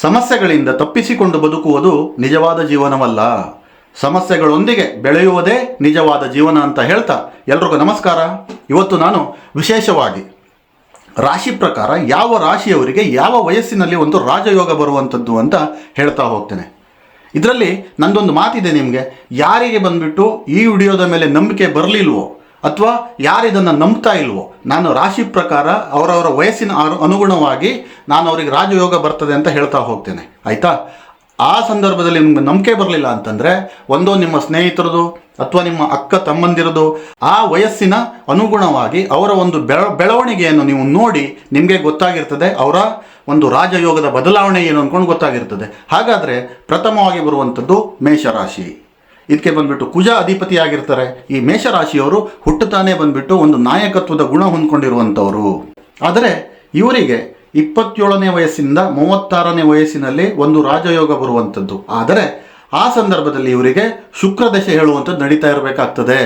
ಸಮಸ್ಯೆಗಳಿಂದ ತಪ್ಪಿಸಿಕೊಂಡು ಬದುಕುವುದು ನಿಜವಾದ ಜೀವನವಲ್ಲ. ಸಮಸ್ಯೆಗಳೊಂದಿಗೆ ಬೆಳೆಯುವುದೇ ನಿಜವಾದ ಜೀವನ ಅಂತ ಹೇಳ್ತಾ ಎಲ್ರಿಗೂ ನಮಸ್ಕಾರ. ಇವತ್ತು ನಾನು ವಿಶೇಷವಾಗಿ ರಾಶಿ ಪ್ರಕಾರ ಯಾವ ರಾಶಿಯವರಿಗೆ ಯಾವ ವಯಸ್ಸಿನಲ್ಲಿ ಒಂದು ರಾಜಯೋಗ ಬರುವಂಥದ್ದು ಅಂತ ಹೇಳ್ತಾ ಹೋಗ್ತೇನೆ. ಇದರಲ್ಲಿ ನಂದೊಂದು ಮಾತಿದೆ ನಿಮಗೆ, ಯಾರಿಗೆ ಬಂದ್ಬಿಟ್ಟು ಈ ವಿಡಿಯೋದ ಮೇಲೆ ನಂಬಿಕೆ ಬರಲಿಲ್ವೋ? ಅಥವಾ ಯಾರು ಇದನ್ನು ನಂಬ್ತಾ ಇಲ್ವೋ, ನಾನು ರಾಶಿ ಪ್ರಕಾರ ಅವರವರ ವಯಸ್ಸಿನ ಅನುಗುಣವಾಗಿ ನಾನು ಅವರಿಗೆ ರಾಜಯೋಗ ಬರ್ತದೆ ಅಂತ ಹೇಳ್ತಾ ಹೋಗ್ತೇನೆ. ಆಯಿತಾ? ಆ ಸಂದರ್ಭದಲ್ಲಿ ನಿಮ್ಗೆ ನಂಬಿಕೆ ಬರಲಿಲ್ಲ ಅಂತಂದರೆ, ಒಂದೋ ನಿಮ್ಮ ಸ್ನೇಹಿತರದು ಅಥವಾ ನಿಮ್ಮ ಅಕ್ಕ ತಮ್ಮಂದಿರದು, ಆ ವಯಸ್ಸಿನ ಅನುಗುಣವಾಗಿ ಅವರ ಒಂದು ಬೆಳ, ಬೆಳವಣಿಗೆಯನ್ನು ನೀವು ನೋಡಿ ನಿಮಗೆ ಗೊತ್ತಾಗಿರ್ತದೆ, ಅವರ ಒಂದು ರಾಜಯೋಗದ ಬದಲಾವಣೆ ಏನು ಅಂದ್ಕೊಂಡು ಗೊತ್ತಾಗಿರ್ತದೆ. ಹಾಗಾದರೆ ಪ್ರಥಮವಾಗಿ ಬರುವಂಥದ್ದು ಮೇಷರಾಶಿ. ಇದಕ್ಕೆ ಬಂದ್ಬಿಟ್ಟು ಕುಜ ಅಧಿಪತಿಯಾಗಿರ್ತಾರೆ. ಈ ಮೇಷರಾಶಿಯವರು ಹುಟ್ಟುತ್ತಾನೆ ಬಂದ್ಬಿಟ್ಟು ಒಂದು ನಾಯಕತ್ವದ ಗುಣ ಹೊಂದ್ಕೊಂಡಿರುವಂಥವರು. ಆದರೆ ಇವರಿಗೆ ಇಪ್ಪತ್ತೇಳನೇ ವಯಸ್ಸಿನಿಂದ ಮೂವತ್ತಾರನೇ ವಯಸ್ಸಿನಲ್ಲಿ ಒಂದು ರಾಜಯೋಗ ಬರುವಂಥದ್ದು. ಆದರೆ ಆ ಸಂದರ್ಭದಲ್ಲಿ ಇವರಿಗೆ ಶುಕ್ರ ದಶೆ ಹೇಳುವಂಥದ್ದು ನಡೀತಾ ಇರಬೇಕಾಗ್ತದೆ.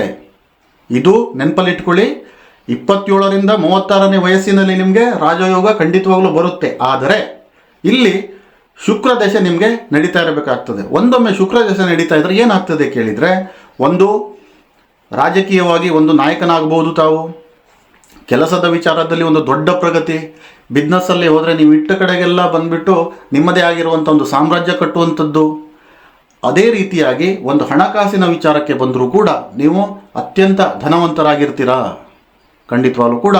ಇದು ನೆನಪಲ್ಲಿಟ್ಕೊಳ್ಳಿ. ಇಪ್ಪತ್ತೇಳರಿಂದ ಮೂವತ್ತಾರನೇ ವಯಸ್ಸಿನಲ್ಲಿ ನಿಮಗೆ ರಾಜಯೋಗ ಖಂಡಿತವಾಗ್ಲೂ ಬರುತ್ತೆ. ಆದರೆ ಇಲ್ಲಿ ಶುಕ್ರ ದಶೆ ನಿಮಗೆ ನಡೀತಾ ಇರಬೇಕಾಗ್ತದೆ. ಒಂದೊಮ್ಮೆ ಶುಕ್ರ ದಶೆ ನಡೀತಾ ಇದ್ರೆ ಏನಾಗ್ತದೆ ಕೇಳಿದರೆ, ಒಂದು ರಾಜಕೀಯವಾಗಿ ಒಂದು ನಾಯಕನಾಗಬಹುದು ತಾವು. ಕೆಲಸದ ವಿಚಾರದಲ್ಲಿ ಒಂದು ದೊಡ್ಡ ಪ್ರಗತಿ. ಬಿಸ್ನೆಸ್ಸಲ್ಲಿ ಹೋದರೆ ನೀವು ಇಟ್ಟ ಕಡೆಗೆಲ್ಲ ಬಂದುಬಿಟ್ಟು ನಿಮ್ಮದೇ ಆಗಿರುವಂಥ ಒಂದು ಸಾಮ್ರಾಜ್ಯ ಕಟ್ಟುವಂಥದ್ದು. ಅದೇ ರೀತಿಯಾಗಿ ಒಂದು ಹಣಕಾಸಿನ ವಿಚಾರಕ್ಕೆ ಬಂದರೂ ಕೂಡ ನೀವು ಅತ್ಯಂತ ಧನವಂತರಾಗಿರ್ತೀರಾ. ಖಂಡಿತವಾಗ್ಲೂ ಕೂಡ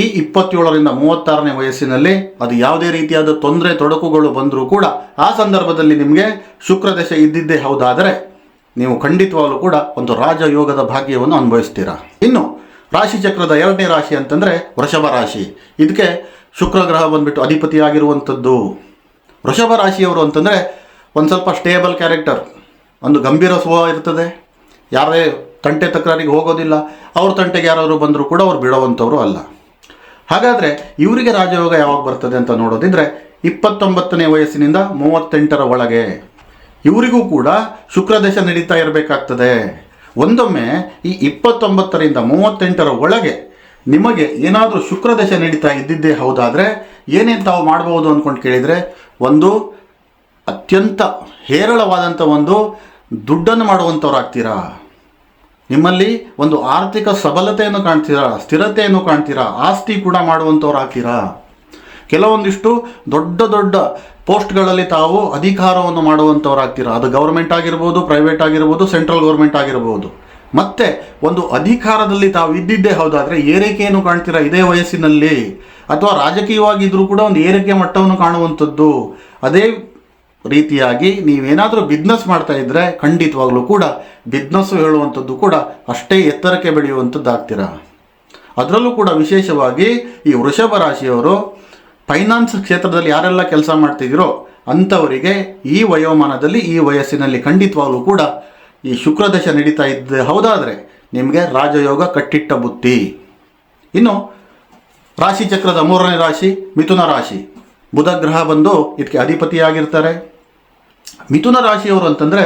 ಈ ಇಪ್ಪತ್ತೇಳರಿಂದ ಮೂವತ್ತಾರನೇ ವಯಸ್ಸಿನಲ್ಲಿ ಅದು ಯಾವುದೇ ರೀತಿಯಾದ ತೊಂದರೆ, ತೊಡಕುಗಳು ಬಂದರೂ ಕೂಡ ಆ ಸಂದರ್ಭದಲ್ಲಿ ನಿಮಗೆ ಶುಕ್ರ ದಶೆ ಇದ್ದಿದ್ದೇ ಹೌದಾದರೆ ನೀವು ಖಂಡಿತವಾಗಲೂ ಕೂಡ ಒಂದು ರಾಜಯೋಗದ ಭಾಗ್ಯವನ್ನು ಅನುಭವಿಸ್ತೀರಾ? ಇನ್ನು ರಾಶಿ ಚಕ್ರದ ಎರಡನೇ ರಾಶಿ ಅಂತಂದರೆ ವೃಷಭ ರಾಶಿ. ಇದಕ್ಕೆ ಶುಕ್ರ ಗ್ರಹ ಬಂದ್ಬಿಟ್ಟು ಅಧಿಪತಿಯಾಗಿರುವಂಥದ್ದು. ವೃಷಭ ರಾಶಿಯವರು ಅಂತಂದರೆ ಒಂದು ಸ್ವಲ್ಪ ಸ್ಟೇಬಲ್ ಕ್ಯಾರೆಕ್ಟರ್ ಒಂದು ಗಂಭೀರ ಸ್ವಭಾವ ಇರ್ತದೆ. ಯಾರೇ ತಂಟೆ ತಕರಾರಿಗೆ ಹೋಗೋದಿಲ್ಲ, ಅವ್ರ ತಂಟೆಗೆ ಯಾರಾದರೂ ಬಂದರೂ ಕೂಡ ಅವ್ರು ಬಿಡುವಂಥವ್ರು ಅಲ್ಲ. ಹಾಗಾದರೆ ಇವರಿಗೆ ರಾಜಯೋಗ ಯಾವಾಗ ಬರ್ತದೆ ಅಂತ ನೋಡೋದಿದ್ರೆ ಇಪ್ಪತ್ತೊಂಬತ್ತನೇ ವಯಸ್ಸಿನಿಂದ ಮೂವತ್ತೆಂಟರ ಒಳಗೆ. ಇವರಿಗೂ ಕೂಡ ಶುಕ್ರದೇಶ ನಡೀತಾ ಇರಬೇಕಾಗ್ತದೆ. ಒಂದೊಮ್ಮೆ ಈ ಇಪ್ಪತ್ತೊಂಬತ್ತರಿಂದ ಮೂವತ್ತೆಂಟರ ಒಳಗೆ ನಿಮಗೆ ಏನಾದರೂ ಶುಕ್ರದಶ ನಡೀತಾ ಇದ್ದಿದ್ದೇ ಹೌದಾದರೆ ಏನೇನು ತಾವು ಮಾಡ್ಬೋದು ಅಂದ್ಕೊಂಡು ಕೇಳಿದರೆ ಒಂದು ಅತ್ಯಂತ ಹೇರಳವಾದಂಥ ಒಂದು ದುಡ್ಡನ್ನು ಮಾಡುವಂಥವ್ರಾಗ್ತೀರಾ ನಿಮ್ಮಲ್ಲಿ ಒಂದು ಆರ್ಥಿಕ ಸಬಲತೆಯನ್ನು ಕಾಣ್ತೀರಾ, ಸ್ಥಿರತೆಯನ್ನು ಕಾಣ್ತೀರಾ, ಆಸ್ತಿ ಕೂಡ ಮಾಡುವಂಥವ್ರು ಆಗ್ತೀರಾ? ಕೆಲವೊಂದಿಷ್ಟು ದೊಡ್ಡ ದೊಡ್ಡ ಪೋಸ್ಟ್ಗಳಲ್ಲಿ ತಾವು ಅಧಿಕಾರವನ್ನು ಮಾಡುವಂಥವರಾಗ್ತೀರಾ ಅದು ಗೌರ್ಮೆಂಟ್ ಆಗಿರ್ಬೋದು, ಪ್ರೈವೇಟ್ ಆಗಿರ್ಬೋದು, ಸೆಂಟ್ರಲ್ ಗೌರ್ಮೆಂಟ್ ಆಗಿರ್ಬೋದು. ಮತ್ತೆ ಒಂದು ಅಧಿಕಾರದಲ್ಲಿ ತಾವು ಇದ್ದಿದ್ದೇ ಹೌದಾದರೆ ಏರಿಕೆಯನ್ನು ಕಾಣ್ತೀರಾ ಇದೇ ವಯಸ್ಸಿನಲ್ಲಿ? ಅಥವಾ ರಾಜಕೀಯವಾಗಿದ್ದರೂ ಕೂಡ ಒಂದು ಏರಿಕೆ ಮಟ್ಟವನ್ನು ಕಾಣುವಂಥದ್ದು, ಅದೇ ರೀತಿಯಾಗಿ ನೀವೇನಾದರೂ ಬಿಸ್ನೆಸ್ ಮಾಡ್ತಾ ಇದ್ದರೆ ಖಂಡಿತವಾಗಲೂ ಕೂಡ ಬಿಸ್ನೆಸ್ಸು ಹೇಳುವಂಥದ್ದು ಕೂಡ ಅಷ್ಟೇ ಎತ್ತರಕ್ಕೆ ಬೆಳೆಯುವಂಥದ್ದು ಆಗ್ತೀರಾ ಅದರಲ್ಲೂ ಕೂಡ ವಿಶೇಷವಾಗಿ ಈ ವೃಷಭ ರಾಶಿಯವರು ಫೈನಾನ್ಸ್ ಕ್ಷೇತ್ರದಲ್ಲಿ ಯಾರೆಲ್ಲ ಕೆಲಸ ಮಾಡ್ತಿದ್ದೀರೋ ಅಂಥವರಿಗೆ ಈ ವಯೋಮಾನದಲ್ಲಿ, ಈ ವಯಸ್ಸಿನಲ್ಲಿ ಖಂಡಿತವಾಗಲೂ ಕೂಡ ಈ ಶುಕ್ರದಶ ನಡೀತಾ ಇದ್ದ ಹೌದಾದರೆ ನಿಮಗೆ ರಾಜಯೋಗ ಕಟ್ಟಿಟ್ಟ ಬುತ್ತಿ ಇನ್ನು ರಾಶಿ ಚಕ್ರದ ಮೂರನೇ ರಾಶಿ ಮಿಥುನ ರಾಶಿ. ಬುಧ ಗ್ರಹ ಬಂದು ಇದಕ್ಕೆ ಅಧಿಪತಿಯಾಗಿರ್ತಾರೆ. ಮಿಥುನ ರಾಶಿಯವರು ಅಂತಂದರೆ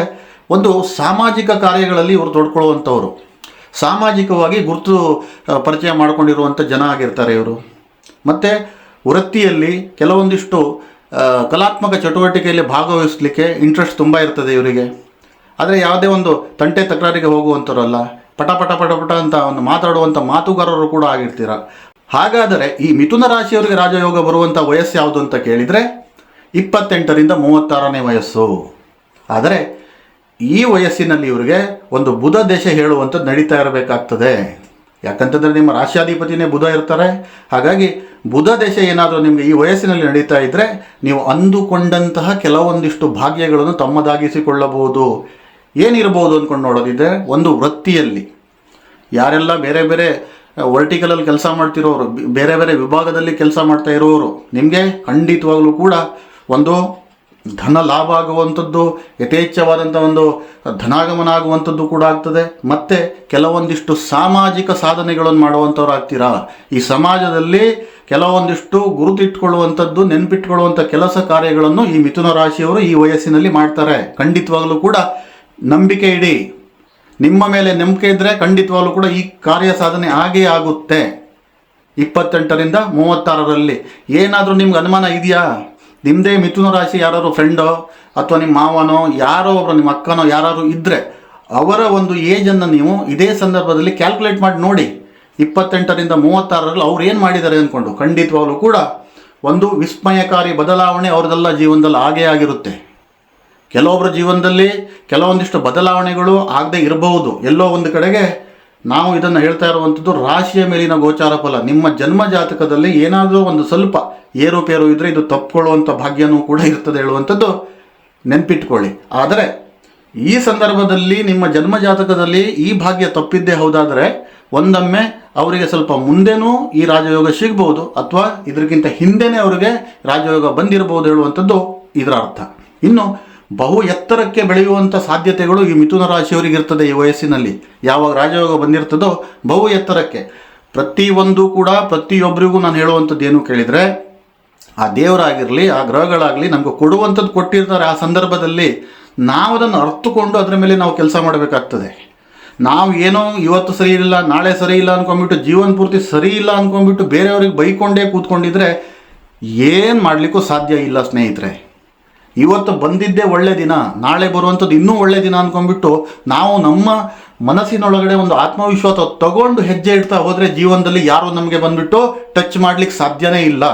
ಒಂದು ಸಾಮಾಜಿಕ ಕಾರ್ಯಗಳಲ್ಲಿ ಇವರು ತೊಡ್ಕೊಳ್ಳುವಂಥವ್ರು. ಸಾಮಾಜಿಕವಾಗಿ ಗುರುತು ಪರಿಚಯ ಮಾಡಿಕೊಂಡಿರುವಂಥ ಜನ ಆಗಿರ್ತಾರೆ ಇವರು. ಮತ್ತು ವೃತ್ತಿಯಲ್ಲಿ ಕೆಲವೊಂದಿಷ್ಟು ಕಲಾತ್ಮಕ ಚಟುವಟಿಕೆಯಲ್ಲಿ ಭಾಗವಹಿಸಲಿಕ್ಕೆ ಇಂಟ್ರೆಸ್ಟ್ ತುಂಬ ಇರ್ತದೆ ಇವರಿಗೆ. ಆದರೆ ಯಾವುದೇ ಒಂದು ತಂಟೆ ತಕರಾರಿಗೆ ಹೋಗುವಂಥವ್ರಲ್ಲ. ಪಟ ಪಟ ಪಟ ಪಟ ಅಂತ ಒಂದು ಮಾತಾಡುವಂಥ ಮಾತುಗಾರರು ಕೂಡ ಆಗಿರ್ತೀರ. ಹಾಗಾದರೆ ಈ ಮಿಥುನ ರಾಶಿಯವರಿಗೆ ರಾಜಯೋಗ ಬರುವಂಥ ವಯಸ್ಸು ಯಾವುದು ಅಂತ ಕೇಳಿದರೆ ಇಪ್ಪತ್ತೆಂಟರಿಂದ ಮೂವತ್ತಾರನೇ ವಯಸ್ಸು. ಆದರೆ ಈ ವಯಸ್ಸಿನಲ್ಲಿ ಇವರಿಗೆ ಒಂದು ಬುಧ ದೇಶ ಹೇಳುವಂಥದ್ದು ನಡೀತಾ ಇರಬೇಕಾಗ್ತದೆ. ಯಾಕಂತಂದರೆ ನಿಮ್ಮ ರಾಶ್ಯಾಧಿಪತಿನೇ ಬುಧ ಇರ್ತಾರೆ. ಹಾಗಾಗಿ ಬುಧ ದೇಶ ಏನಾದರೂ ನಿಮಗೆ ಈ ವಯಸ್ಸಿನಲ್ಲಿ ನಡೀತಾ ಇದ್ದರೆ ನೀವು ಅಂದುಕೊಂಡಂತಹ ಕೆಲವೊಂದಿಷ್ಟು ಭಾಗ್ಯಗಳನ್ನು ತಮ್ಮದಾಗಿಸಿಕೊಳ್ಳಬಹುದು. ಏನಿರ್ಬೋದು ಅಂದ್ಕೊಂಡು ನೋಡೋದಿದ್ರೆ ಒಂದು ವೃತ್ತಿಯಲ್ಲಿ. ಯಾರೆಲ್ಲ ಬೇರೆ ಬೇರೆ ವರ್ಟಿಕಲಲ್ಲಿ ಕೆಲಸ ಮಾಡ್ತಿರೋರು ಬೇರೆ ಬೇರೆ ವಿಭಾಗದಲ್ಲಿ ಕೆಲಸ ಮಾಡ್ತಾ ಇರೋರು, ನಿಮಗೆ ಖಂಡಿತವಾಗಲೂ ಕೂಡ ಒಂದು ಧನ ಲಾಭ ಆಗುವಂಥದ್ದು, ಯಥೇಚ್ಛವಾದಂಥ ಒಂದು ಧನಾಗಮನ ಆಗುವಂಥದ್ದು ಕೂಡ ಆಗ್ತದೆ. ಮತ್ತು ಕೆಲವೊಂದಿಷ್ಟು ಸಾಮಾಜಿಕ ಸಾಧನೆಗಳನ್ನು ಮಾಡುವಂಥವ್ರು ಆಗ್ತೀರಾ ಈ ಸಮಾಜದಲ್ಲಿ ಕೆಲವೊಂದಿಷ್ಟು ಗುರುತಿಟ್ಕೊಳ್ಳುವಂಥದ್ದು, ನೆನ್ಪಿಟ್ಕೊಳ್ಳುವಂಥ ಕೆಲಸ ಕಾರ್ಯಗಳನ್ನು ಈ ಮಿಥುನ ರಾಶಿಯವರು ಈ ವಯಸ್ಸಿನಲ್ಲಿ ಮಾಡ್ತಾರೆ. ಖಂಡಿತವಾಗಲೂ ಕೂಡ ನಂಬಿಕೆ ಇಡಿ. ನಿಮ್ಮ ಮೇಲೆ ನಂಬಿಕೆ ಇದ್ದರೆ ಖಂಡಿತವಾಗಲೂ ಕೂಡ ಈ ಕಾರ್ಯ ಸಾಧನೆ ಆಗೇ ಆಗುತ್ತೆ. ಇಪ್ಪತ್ತೆಂಟರಿಂದ ಮೂವತ್ತಾರರಲ್ಲಿ ಏನಾದರೂ ನಿಮ್ಗೆ ಅನುಮಾನ ಇದೆಯಾ? ನಿಮ್ಮದೇ ಮಿಥುನ ರಾಶಿ ಯಾರಾದ್ರು ಫ್ರೆಂಡೋ ಅಥವಾ ನಿಮ್ಮ ಮಾವನೋ, ಯಾರೋ ಒಬ್ಬರು ನಿಮ್ಮ ಅಕ್ಕನೋ, ಯಾರಾದ್ರು ಇದ್ದರೆ ಅವರ ಒಂದು ಏಜನ್ನು ನೀವು ಇದೇ ಸಂದರ್ಭದಲ್ಲಿ ಕ್ಯಾಲ್ಕುಲೇಟ್ ಮಾಡಿ ನೋಡಿ. ಇಪ್ಪತ್ತೆಂಟರಿಂದ ಮೂವತ್ತಾರರಲ್ಲಿ ಅವ್ರು ಏನು ಮಾಡಿದ್ದಾರೆ ಅಂದ್ಕೊಂಡು ಖಂಡಿತವಾಗಲೂ ಕೂಡ ಒಂದು ವಿಸ್ಮಯಕಾರಿ ಬದಲಾವಣೆ ಅವ್ರದ್ದೆಲ್ಲ ಜೀವನದಲ್ಲಿ ಆಗೇ ಆಗಿರುತ್ತೆ. ಕೆಲವೊಬ್ಬರ ಜೀವನದಲ್ಲಿ ಕೆಲವೊಂದಿಷ್ಟು ಬದಲಾವಣೆಗಳು ಆಗದೆ ಇರಬಹುದು. ಎಲ್ಲೋ ಒಂದು ಕಡೆಗೆ ನಾವು ಇದನ್ನು ಹೇಳ್ತಾ ಇರುವಂಥದ್ದು ರಾಶಿಯ ಮೇಲಿನ ಗೋಚಾರ ಫಲ. ನಿಮ್ಮ ಜನ್ಮ ಜಾತಕದಲ್ಲಿ ಏನಾದರೂ ಒಂದು ಸ್ವಲ್ಪ ಏರುಪೇರು ಇದ್ದರೆ ಇದು ತಪ್ಪಿಕೊಳ್ಳುವಂಥ ಭಾಗ್ಯನೂ ಕೂಡ ಇರ್ತದೆ ಹೇಳುವಂಥದ್ದು ನೆನ್ಪಿಟ್ಕೊಳ್ಳಿ. ಆದರೆ ಈ ಸಂದರ್ಭದಲ್ಲಿ ನಿಮ್ಮ ಜನ್ಮ ಜಾತಕದಲ್ಲಿ ಈ ಭಾಗ್ಯ ತಪ್ಪಿದ್ದೇ ಹೌದಾದರೆ ಒಂದೊಮ್ಮೆ ಅವರಿಗೆ ಸ್ವಲ್ಪ ಮುಂದೆನೂ ಈ ರಾಜಯೋಗ ಸಿಗ್ಬೋದು ಅಥವಾ ಇದಕ್ಕಿಂತ ಹಿಂದೆನೇ ಅವರಿಗೆ ರಾಜಯೋಗ ಬಂದಿರಬಹುದು ಹೇಳುವಂಥದ್ದು ಇದರ ಅರ್ಥ. ಇನ್ನು ಬಹು ಎತ್ತರಕ್ಕೆ ಬೆಳೆಯುವಂಥ ಸಾಧ್ಯತೆಗಳು ಈ ಮಿಥುನ ರಾಶಿಯವರಿಗೆ ಇರ್ತದೆ ಈ ವಯಸ್ಸಿನಲ್ಲಿ. ಯಾವಾಗ ರಾಜಯೋಗ ಬಂದಿರ್ತದೋ ಬಹು ಎತ್ತರಕ್ಕೆ. ಪ್ರತಿಯೊಂದು ಕೂಡ ಪ್ರತಿಯೊಬ್ಬರಿಗೂ ನಾನು ಹೇಳುವಂಥದ್ದು ಏನು ಕೇಳಿದರೆ, ಆ ದೇವರಾಗಿರಲಿ, ಆ ಗ್ರಹಗಳಾಗಲಿ ನಮಗೆ ಕೊಡುವಂಥದ್ದು ಕೊಟ್ಟಿರ್ತಾರೆ ಆ ಸಂದರ್ಭದಲ್ಲಿ ನಾವು ಅದನ್ನು ಅರ್ಥಕೊಂಡು ಅದರ ಮೇಲೆ ನಾವು ಕೆಲಸ ಮಾಡಬೇಕಾಗ್ತದೆ. ನಾವು ಏನೋ ಇವತ್ತು ಸರಿ ಇಲ್ಲ, ನಾಳೆ ಸರಿ ಇಲ್ಲ ಅಂದ್ಕೊಂಬಿಟ್ಟು ಜೀವನ ಪೂರ್ತಿ ಸರಿ ಇಲ್ಲ ಅಂದ್ಕೊಂಬಿಟ್ಟು ಬೇರೆಯವ್ರಿಗೆ ಬೈಕೊಂಡೇ ಕೂತ್ಕೊಂಡಿದ್ರೆ ಏನು ಮಾಡಲಿಕ್ಕೂ ಸಾಧ್ಯ ಇಲ್ಲ ಸ್ನೇಹಿತರೆ. ಇವತ್ತು ಬಂದಿದ್ದೇ ಒಳ್ಳೆ ದಿನ, ನಾಳೆ ಬರುವಂಥದ್ದು ಇನ್ನೂ ಒಳ್ಳೆ ದಿನ ಅಂದ್ಕೊಂಡ್ಬಿಟ್ಟು ನಾವು ನಮ್ಮ ಮನಸ್ಸಿನೊಳಗಡೆ ಒಂದು ಆತ್ಮವಿಶ್ವಾಸ ತಗೊಂಡು ಹೆಜ್ಜೆ ಇಡ್ತಾ ಹೋದರೆ ಜೀವನದಲ್ಲಿ ಯಾರು ನಮಗೆ ಬಂದ್ಬಿಟ್ಟು ಟಚ್ ಮಾಡ್ಲಿಕ್ಕೆ ಸಾಧ್ಯನೇ ಇಲ್ಲ.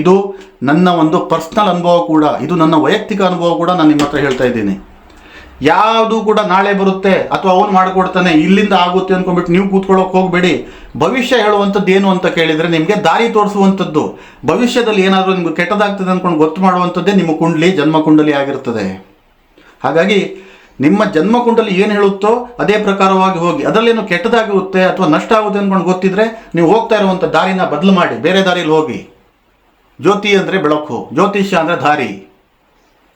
ಇದು ನನ್ನ ಒಂದು ಪರ್ಸ್ನಲ್ ಅನುಭವ ಕೂಡ, ಇದು ನನ್ನ ವೈಯಕ್ತಿಕ ಅನುಭವ ಕೂಡ ನಾನು ನಿಮ್ಮ ಹತ್ರ ಹೇಳ್ತಾ ಇದ್ದೀನಿ. ಯಾವುದು ಕೂಡ ನಾಳೆ ಬರುತ್ತೆ ಅಥವಾ ಅವನು ಮಾಡಿಕೊಡ್ತಾನೆ, ಇಲ್ಲಿಂದ ಆಗುತ್ತೆ ಅಂದ್ಕೊಂಡ್ಬಿಟ್ಟು ನೀವು ಕೂತ್ಕೊಳ್ಳೋಕೆ ಹೋಗಬೇಡಿ. ಭವಿಷ್ಯ ಹೇಳುವಂಥದ್ದು ಏನು ಅಂತ ಕೇಳಿದರೆ ನಿಮಗೆ ದಾರಿ ತೋರಿಸುವಂಥದ್ದು. ಭವಿಷ್ಯದಲ್ಲಿ ಏನಾದರೂ ನಿಮ್ಗೆ ಕೆಟ್ಟದಾಗ್ತದೆ ಅಂದ್ಕೊಂಡು ಗೊತ್ತು ಮಾಡುವಂಥದ್ದೇ ನಿಮ್ಮ ಕುಂಡಲಿ, ಜನ್ಮ ಕುಂಡಲಿ ಆಗಿರ್ತದೆ. ಹಾಗಾಗಿ ನಿಮ್ಮ ಜನ್ಮ ಕುಂಡಲಿ ಏನು ಹೇಳುತ್ತೋ ಅದೇ ಪ್ರಕಾರವಾಗಿ ಹೋಗಿ, ಅದರಲ್ಲೇನು ಕೆಟ್ಟದಾಗುತ್ತೆ ಅಥವಾ ನಷ್ಟ ಆಗುತ್ತೆ ಅಂದ್ಕೊಂಡು ಗೊತ್ತಿದ್ರೆ ನೀವು ಹೋಗ್ತಾ ಇರುವಂಥ ದಾರಿನ ಬದಲು ಮಾಡಿ, ಬೇರೆ ದಾರಿಯಲ್ಲಿ ಹೋಗಿ. ಜ್ಯೋತಿ ಅಂದರೆ ಬೆಳಕು, ಜ್ಯೋತಿಷ್ಯ ಅಂದರೆ ದಾರಿ.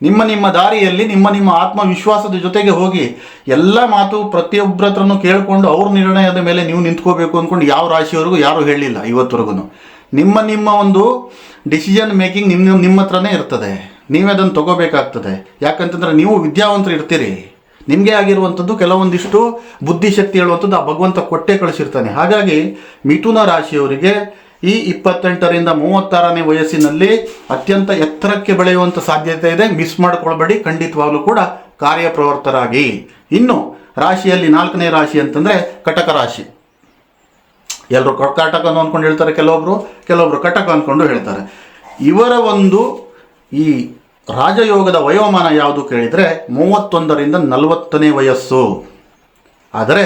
ನಿಮ್ಮ ನಿಮ್ಮ ದಾರಿಯಲ್ಲಿ, ನಿಮ್ಮ ನಿಮ್ಮ ಆತ್ಮವಿಶ್ವಾಸದ ಜೊತೆಗೆ ಹೋಗಿ ಎಲ್ಲ ಮಾತು ಪ್ರತಿಯೊಬ್ಬರ ಹತ್ರನೂ ಕೇಳಿಕೊಂಡು ಅವ್ರ ನಿರ್ಣಯದ ಮೇಲೆ ನೀವು ನಿಂತ್ಕೋಬೇಕು ಅಂದ್ಕೊಂಡು ಯಾವ ರಾಶಿಯವರೆಗೂ ಯಾರೂ ಹೇಳಿಲ್ಲ ಇವತ್ತವರೆಗೂ ನಿಮ್ಮ ನಿಮ್ಮ ಒಂದು ಡಿಸಿಷನ್ ಮೇಕಿಂಗ್ ನಿಮ್ಮ ನಿಮ್ಮ ಹತ್ರನೇ ಇರ್ತದೆ. ನೀವೇ ಅದನ್ನು ತಗೋಬೇಕಾಗ್ತದೆ. ಯಾಕಂತಂದ್ರೆ ನೀವು ವಿದ್ಯಾವಂತರು ಇರ್ತೀರಿ. ನಿಮಗೆ ಆಗಿರುವಂಥದ್ದು ಕೆಲವೊಂದಿಷ್ಟು ಬುದ್ಧಿಶಕ್ತಿ ಹೇಳುವಂಥದ್ದು ಆ ಭಗವಂತ ಕೊಟ್ಟೆ ಕಳಿಸಿರ್ತಾನೆ. ಹಾಗಾಗಿ ಮಿಥುನ ರಾಶಿಯವರಿಗೆ ಈ ಇಪ್ಪತ್ತೆಂಟರಿಂದ ಮೂವತ್ತಾರನೇ ವಯಸ್ಸಿನಲ್ಲಿ ಅತ್ಯಂತ ಎತ್ತರಕ್ಕೆ ಬೆಳೆಯುವಂಥ ಸಾಧ್ಯತೆ ಇದೆ. ಮಿಸ್ ಮಾಡ್ಕೊಳ್ಬೇಡಿ. ಖಂಡಿತವಾಗಲೂ ಕೂಡ ಕಾರ್ಯಪ್ರವರ್ತರಾಗಿ ಇನ್ನು ರಾಶಿಯಲ್ಲಿ ನಾಲ್ಕನೇ ರಾಶಿ ಅಂತಂದರೆ ಕಟಕ ರಾಶಿ. ಎಲ್ಲರೂ ಕಟಕ ಅಂದ್ಕೊಂಡು ಹೇಳ್ತಾರೆ ಕೆಲವೊಬ್ಬರು ಕೆಲವೊಬ್ಬರು ಕಟಕ ಅಂದ್ಕೊಂಡು ಹೇಳ್ತಾರೆ. ಇವರ ಒಂದು ಈ ರಾಜಯೋಗದ ವಯೋಮಾನ ಯಾವುದು ಕೇಳಿದರೆ ಮೂವತ್ತೊಂದರಿಂದ ನಲವತ್ತನೇ ವಯಸ್ಸು. ಆದರೆ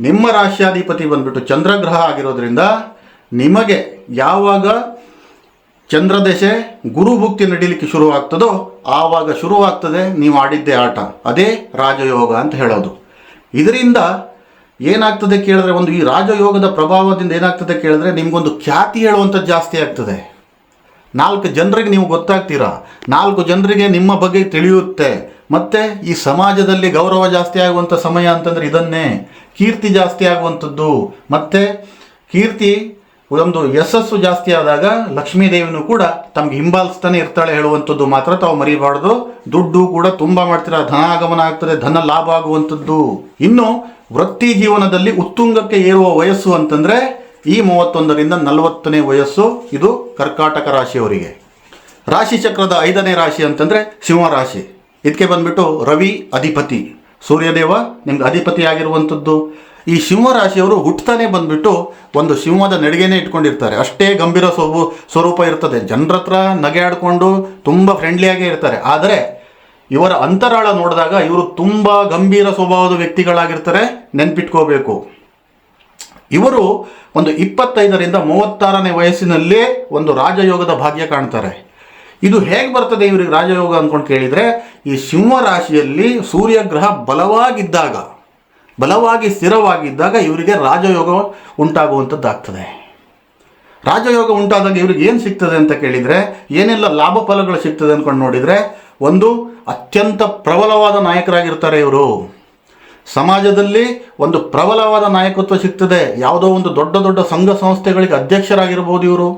ನಿಮ್ಮ ರಾಶ್ಯಾಧಿಪತಿ ಬಂದ್ಬಿಟ್ಟು ಚಂದ್ರಗ್ರಹ ಆಗಿರೋದ್ರಿಂದ ನಿಮಗೆ ಯಾವಾಗ ಚಂದ್ರದಶೆ ಗುರುಭುಕ್ತಿ ನಡೀಲಿಕ್ಕೆ ಶುರುವಾಗ್ತದೋ ಆವಾಗ ಶುರುವಾಗ್ತದೆ ನೀವು ಆಡಿದ್ದೇ ಆಟ. ಅದೇ ರಾಜಯೋಗ ಅಂತ ಹೇಳೋದು. ಇದರಿಂದ ಏನಾಗ್ತದೆ ಕೇಳಿದ್ರೆ ಒಂದು ಈ ರಾಜಯೋಗದ ಪ್ರಭಾವದಿಂದ ಏನಾಗ್ತದೆ ಕೇಳಿದ್ರೆ ನಿಮಗೊಂದು ಖ್ಯಾತಿ ಹೇಳುವಂಥದ್ದು ಜಾಸ್ತಿ ಆಗ್ತದೆ. ನಾಲ್ಕು ಜನರಿಗೆ ನೀವು ಗೊತ್ತಾಗ್ತೀರಾ? ನಾಲ್ಕು ಜನರಿಗೆ ನಿಮ್ಮ ಬಗ್ಗೆ ತಿಳಿಯುತ್ತೆ. ಮತ್ತು ಈ ಸಮಾಜದಲ್ಲಿ ಗೌರವ ಜಾಸ್ತಿ ಆಗುವಂಥ ಸಮಯ ಅಂತಂದರೆ ಇದನ್ನೇ. ಕೀರ್ತಿ ಜಾಸ್ತಿ ಆಗುವಂಥದ್ದು. ಮತ್ತು ಕೀರ್ತಿ ಒಂದು ಯಶಸ್ಸು ಜಾಸ್ತಿ ಆದಾಗ ಲಕ್ಷ್ಮೀ ದೇವಿನೂ ಕೂಡ ತಮ್ಗೆ ಹಿಂಬಾಲಿಸ್ತಾನೆ ಇರ್ತಾಳೆ ಹೇಳುವಂಥದ್ದು ಮಾತ್ರ ತಾವು ಮರಿಬಾರ್ದು. ದುಡ್ಡು ಕೂಡ ತುಂಬ ಮಾಡ್ತೀರಾ? ಧನಾಗಮನ ಆಗ್ತದೆ, ಧನ ಲಾಭ ಆಗುವಂಥದ್ದು. ಇನ್ನು ವೃತ್ತಿ ಜೀವನದಲ್ಲಿ ಉತ್ತುಂಗಕ್ಕೆ ಏರುವ ವಯಸ್ಸು ಅಂತಂದ್ರೆ ಈ ಮೂವತ್ತೊಂದರಿಂದ ನಲವತ್ತನೇ ವಯಸ್ಸು ಇದು ಕರ್ಕಾಟಕ ರಾಶಿಯವರಿಗೆ. ರಾಶಿ ಚಕ್ರದ ಐದನೇ ರಾಶಿ ಅಂತಂದ್ರೆ ಸಿಂಹರಾಶಿ ಇದಕ್ಕೆ ಬಂದ್ಬಿಟ್ಟು ರವಿ ಅಧಿಪತಿ. ಸೂರ್ಯದೇವ ನಿಮ್ಗೆ ಅಧಿಪತಿ ಆಗಿರುವಂಥದ್ದು. ಈ ಸಿಂಹರಾಶಿಯವರು ಹುಟ್ಟತಾನೆ ಬಂದ್ಬಿಟ್ಟು ಒಂದು ಸಿಂಹದ ನಡಿಗೆನೇ ಇಟ್ಕೊಂಡಿರ್ತಾರೆ. ಅಷ್ಟೇ ಗಂಭೀರ ಸ್ವರೂ ಸ್ವರೂಪ ಇರ್ತದೆ. ಜನರ ಹತ್ರ ನಗೆ ಆಡಿಕೊಂಡು ತುಂಬ ಫ್ರೆಂಡ್ಲಿಯಾಗೇ ಇರ್ತಾರೆ. ಆದರೆ ಇವರ ಅಂತರಾಳ ನೋಡಿದಾಗ ಇವರು ತುಂಬ ಗಂಭೀರ ಸ್ವಭಾವದ ವ್ಯಕ್ತಿಗಳಾಗಿರ್ತಾರೆ. ನೆನ್ಪಿಟ್ಕೋಬೇಕು. ಇವರು ಒಂದು ಇಪ್ಪತ್ತೈದರಿಂದ ಮೂವತ್ತಾರನೇ ವಯಸ್ಸಿನಲ್ಲೇ ಒಂದು ರಾಜಯೋಗದ ಭಾಗ್ಯ ಕಾಣ್ತಾರೆ. ಇದು ಹೇಗೆ ಬರ್ತದೆ ಇವರಿಗೆ ರಾಜಯೋಗ ಅಂದ್ಕೊಂಡು ಕೇಳಿದರೆ, ಈ ಸಿಂಹ ರಾಶಿಯಲ್ಲಿ ಸೂರ್ಯಗ್ರಹ ಬಲವಾಗಿದ್ದಾಗ ಬಲವಾಗಿ ಸ್ಥಿರವಾಗಿದ್ದಾಗ ಇವರಿಗೆ ರಾಜಯೋಗ ಉಂಟಾಗುವಂಥದ್ದಾಗ್ತದೆ ರಾಜಯೋಗ ಉಂಟಾದಾಗ ಇವ್ರಿಗೆ ಏನು ಸಿಗ್ತದೆ ಅಂತ ಕೇಳಿದರೆ, ಏನೆಲ್ಲ ಲಾಭ ಫಲಗಳು ಸಿಗ್ತದೆ ಅಂದ್ಕೊಂಡು ನೋಡಿದರೆ, ಒಂದು ಅತ್ಯಂತ ಪ್ರಬಲವಾದ ನಾಯಕರಾಗಿರ್ತಾರೆ ಇವರು. ಸಮಾಜದಲ್ಲಿ ಒಂದು ಪ್ರಬಲವಾದ ನಾಯಕತ್ವ ಸಿಗ್ತದೆ. ಯಾವುದೋ ಒಂದು ದೊಡ್ಡ ದೊಡ್ಡ ಸಂಘ ಸಂಸ್ಥೆಗಳಿಗೆ ಅಧ್ಯಕ್ಷರಾಗಿರ್ಬೋದು ಇವರು.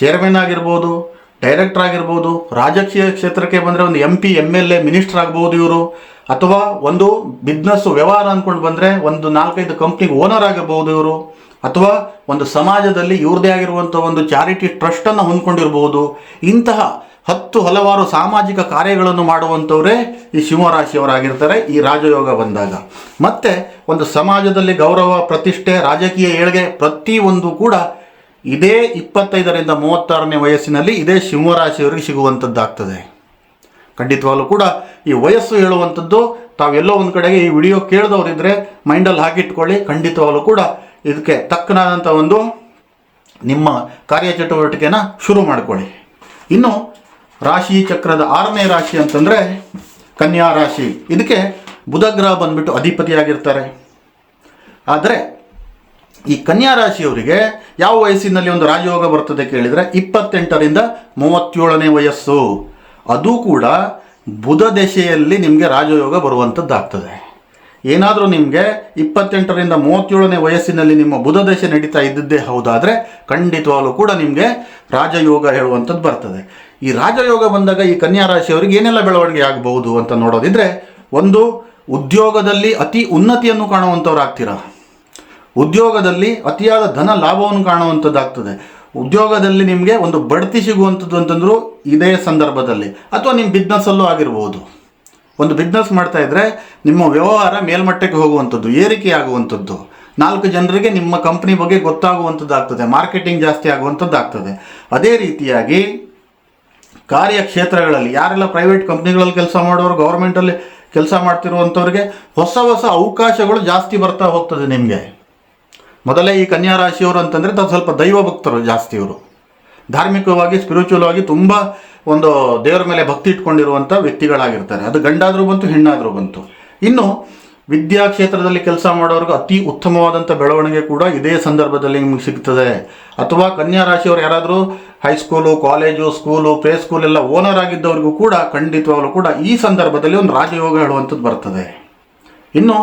ಚೇರ್ಮನ್ ಆಗಿರ್ಬೋದು ಡೈರೆಕ್ಟರ್ ಆಗಿರ್ಬೋದು, ರಾಜಕೀಯ ಕ್ಷೇತ್ರಕ್ಕೆ ಬಂದರೆ ಒಂದು M P M L A minister ಆಗ್ಬೋದು ಇವರು. ಅಥವಾ ಒಂದು ಬಿಸ್ನೆಸ್ಸು ವ್ಯವಹಾರ ಅಂದ್ಕೊಂಡು ಬಂದರೆ ಒಂದು ನಾಲ್ಕೈದು ಕಂಪ್ನಿಗೆ ಓನರ್ ಆಗಿರ್ಬೋದು ಇವರು. ಅಥವಾ ಒಂದು ಸಮಾಜದಲ್ಲಿ ಇವ್ರದೇ ಆಗಿರುವಂಥ ಒಂದು ಚಾರಿಟಿ ಟ್ರಸ್ಟನ್ನು ಹೊಂದ್ಕೊಂಡಿರ್ಬೋದು. ಇಂತಹ ಹತ್ತು ಹಲವಾರು ಸಾಮಾಜಿಕ ಕಾರ್ಯಗಳನ್ನು ಮಾಡುವಂಥವರೇ ಈ ಸಿಂಹರಾಶಿಯವರಾಗಿರ್ತಾರೆ ಈ ರಾಜಯೋಗ ಬಂದಾಗ. ಮತ್ತೆ ಒಂದು ಸಮಾಜದಲ್ಲಿ ಗೌರವ, ಪ್ರತಿಷ್ಠೆ, ರಾಜಕೀಯ ಏಳ್ಗೆ ಪ್ರತಿಯೊಂದು ಕೂಡ ಇದೇ ಇಪ್ಪತ್ತೈದರಿಂದ ಮೂವತ್ತಾರನೇ ವಯಸ್ಸಿನಲ್ಲಿ ಇದೇ ಸಿಂಹರಾಶಿಯವರಿಗೆ ಸಿಗುವಂಥದ್ದಾಗ್ತದೆ ಖಂಡಿತವಾಗಲೂ ಕೂಡ ಈ ವಯಸ್ಸು ಹೇಳುವಂಥದ್ದು ತಾವೆಲ್ಲೋ ಒಂದು ಕಡೆಗೆ ಈ ವಿಡಿಯೋ ಕೇಳಿದವರಿದ್ದರೆ ಮೈಂಡಲ್ಲಿ ಹಾಕಿಟ್ಕೊಳ್ಳಿ. ಖಂಡಿತವಾಗಲೂ ಕೂಡ ಇದಕ್ಕೆ ತಕ್ಕನಾದಂಥ ಒಂದು ನಿಮ್ಮ ಕಾರ್ಯಚಟುವಟಿಕೆನ ಶುರು ಮಾಡಿಕೊಳ್ಳಿ. ಇನ್ನು ರಾಶಿ ಚಕ್ರದ ಆರನೇ ರಾಶಿ ಅಂತಂದರೆ ಕನ್ಯಾ ರಾಶಿ. ಇದಕ್ಕೆ ಬುಧಗ್ರಹ ಬಂದ್ಬಿಟ್ಟು ಅಧಿಪತಿಯಾಗಿರ್ತಾರೆ. ಆದರೆ ಈ ಕನ್ಯಾ ರಾಶಿಯವರಿಗೆ ಯಾವ ವಯಸ್ಸಿನಲ್ಲಿ ಒಂದು ರಾಜಯೋಗ ಬರ್ತದೆ ಕೇಳಿದರೆ ಇಪ್ಪತ್ತೆಂಟರಿಂದ ಮೂವತ್ತೇಳನೇ ವಯಸ್ಸು. ಅದು ಕೂಡ ಬುಧ ದಶೆಯಲ್ಲಿ ನಿಮಗೆ ರಾಜಯೋಗ ಬರುವಂಥದ್ದಾಗ್ತದೆ ಏನಾದರೂ ನಿಮಗೆ ಇಪ್ಪತ್ತೆಂಟರಿಂದ ಮೂವತ್ತೇಳನೇ ವಯಸ್ಸಿನಲ್ಲಿ ನಿಮ್ಮ ಬುಧ ದಶೆ ನಡೀತಾ ಇದ್ದದ್ದೇ ಹೌದಾದರೆ ಖಂಡಿತವಾಗಲೂ ಕೂಡ ನಿಮಗೆ ರಾಜಯೋಗ ಹೇಳುವಂಥದ್ದು ಬರ್ತದೆ. ಈ ರಾಜಯೋಗ ಬಂದಾಗ ಈ ಕನ್ಯಾ ರಾಶಿಯವರಿಗೆ ಏನೆಲ್ಲ ಬೆಳವಣಿಗೆ ಆಗಬಹುದು ಅಂತ ನೋಡೋದಿದ್ರೆ, ಒಂದು, ಉದ್ಯೋಗದಲ್ಲಿ ಅತಿ ಉನ್ನತಿಯನ್ನು ಕಾಣುವಂಥವ್ರಾಗ್ತೀರಾ? ಉದ್ಯೋಗದಲ್ಲಿ ಅತಿಯಾದ ಧನ ಲಾಭವನ್ನು ಕಾಣುವಂಥದ್ದಾಗ್ತದೆ ಉದ್ಯೋಗದಲ್ಲಿ ನಿಮಗೆ ಒಂದು ಬಡ್ತಿ ಸಿಗುವಂಥದ್ದು ಅಂತಂದರೂ ಇದೇ ಸಂದರ್ಭದಲ್ಲಿ. ಅಥವಾ ನಿಮ್ಮ ಬಿಸ್ನೆಸ್ಸಲ್ಲೂ ಆಗಿರ್ಬೋದು. ಒಂದು ಬಿಸ್ನೆಸ್ ಮಾಡ್ತಾ ಇದ್ದರೆ ನಿಮ್ಮ ವ್ಯವಹಾರ ಮೇಲ್ಮಟ್ಟಕ್ಕೆ ಹೋಗುವಂಥದ್ದು ಏರಿಕೆ ಆಗುವಂಥದ್ದು ನಾಲ್ಕು ಜನರಿಗೆ ನಿಮ್ಮ ಕಂಪ್ನಿ ಬಗ್ಗೆ ಗೊತ್ತಾಗುವಂಥದ್ದಾಗ್ತದೆ ಮಾರ್ಕೆಟಿಂಗ್ ಜಾಸ್ತಿ ಆಗುವಂಥದ್ದಾಗ್ತದೆ ಅದೇ ರೀತಿಯಾಗಿ ಕಾರ್ಯಕ್ಷೇತ್ರಗಳಲ್ಲಿ ಯಾರೆಲ್ಲ ಪ್ರೈವೇಟ್ ಕಂಪ್ನಿಗಳಲ್ಲಿ ಕೆಲಸ ಮಾಡೋರು, ಗೌರ್ಮೆಂಟಲ್ಲಿ ಕೆಲಸ ಮಾಡ್ತಿರುವಂಥವ್ರಿಗೆ ಹೊಸ ಹೊಸ ಅವಕಾಶಗಳು ಜಾಸ್ತಿ ಬರ್ತಾ ಹೋಗ್ತದೆ ನಿಮಗೆ. ಮೊದಲೇ ಈ ಕನ್ಯಾ ರಾಶಿಯವರು ಅಂತಂದರೆ ತಾವು ಸ್ವಲ್ಪ ದೈವ ಭಕ್ತರು ಜಾಸ್ತಿ ಇವರು. ಧಾರ್ಮಿಕವಾಗಿ ಸ್ಪಿರಿಚುವಲ್ ಆಗಿ ತುಂಬ ಒಂದು ದೇವರ ಮೇಲೆ ಭಕ್ತಿ ಇಟ್ಕೊಂಡಿರುವಂಥ ವ್ಯಕ್ತಿಗಳಾಗಿರ್ತಾರೆ. ಅದು ಗಂಡಾದರೂ ಬಂತು, ಹೆಣ್ಣಾದರೂ ಬಂತು. ಇನ್ನು ವಿದ್ಯಾ ಕ್ಷೇತ್ರದಲ್ಲಿ ಕೆಲಸ ಮಾಡೋರ್ಗೆ ಅತಿ ಉತ್ತಮವಾದಂಥ ಬೆಳವಣಿಗೆ ಕೂಡ ಇದೇ ಸಂದರ್ಭದಲ್ಲಿ ನಿಮಗೆ ಸಿಗ್ತದೆ. ಅಥವಾ ಕನ್ಯಾ ರಾಶಿಯವರು ಯಾರಾದರೂ high school college school play school ಎಲ್ಲ ಓನರ್ ಆಗಿದ್ದವರಿಗೂ ಕೂಡ ಖಂಡಿತವಾಗಲೂ ಕೂಡ ಈ ಸಂದರ್ಭದಲ್ಲಿ ಒಂದು ರಾಜಯೋಗ ಹೇಳುವಂಥದ್ದು ಬರ್ತದೆ. ಇನ್ನು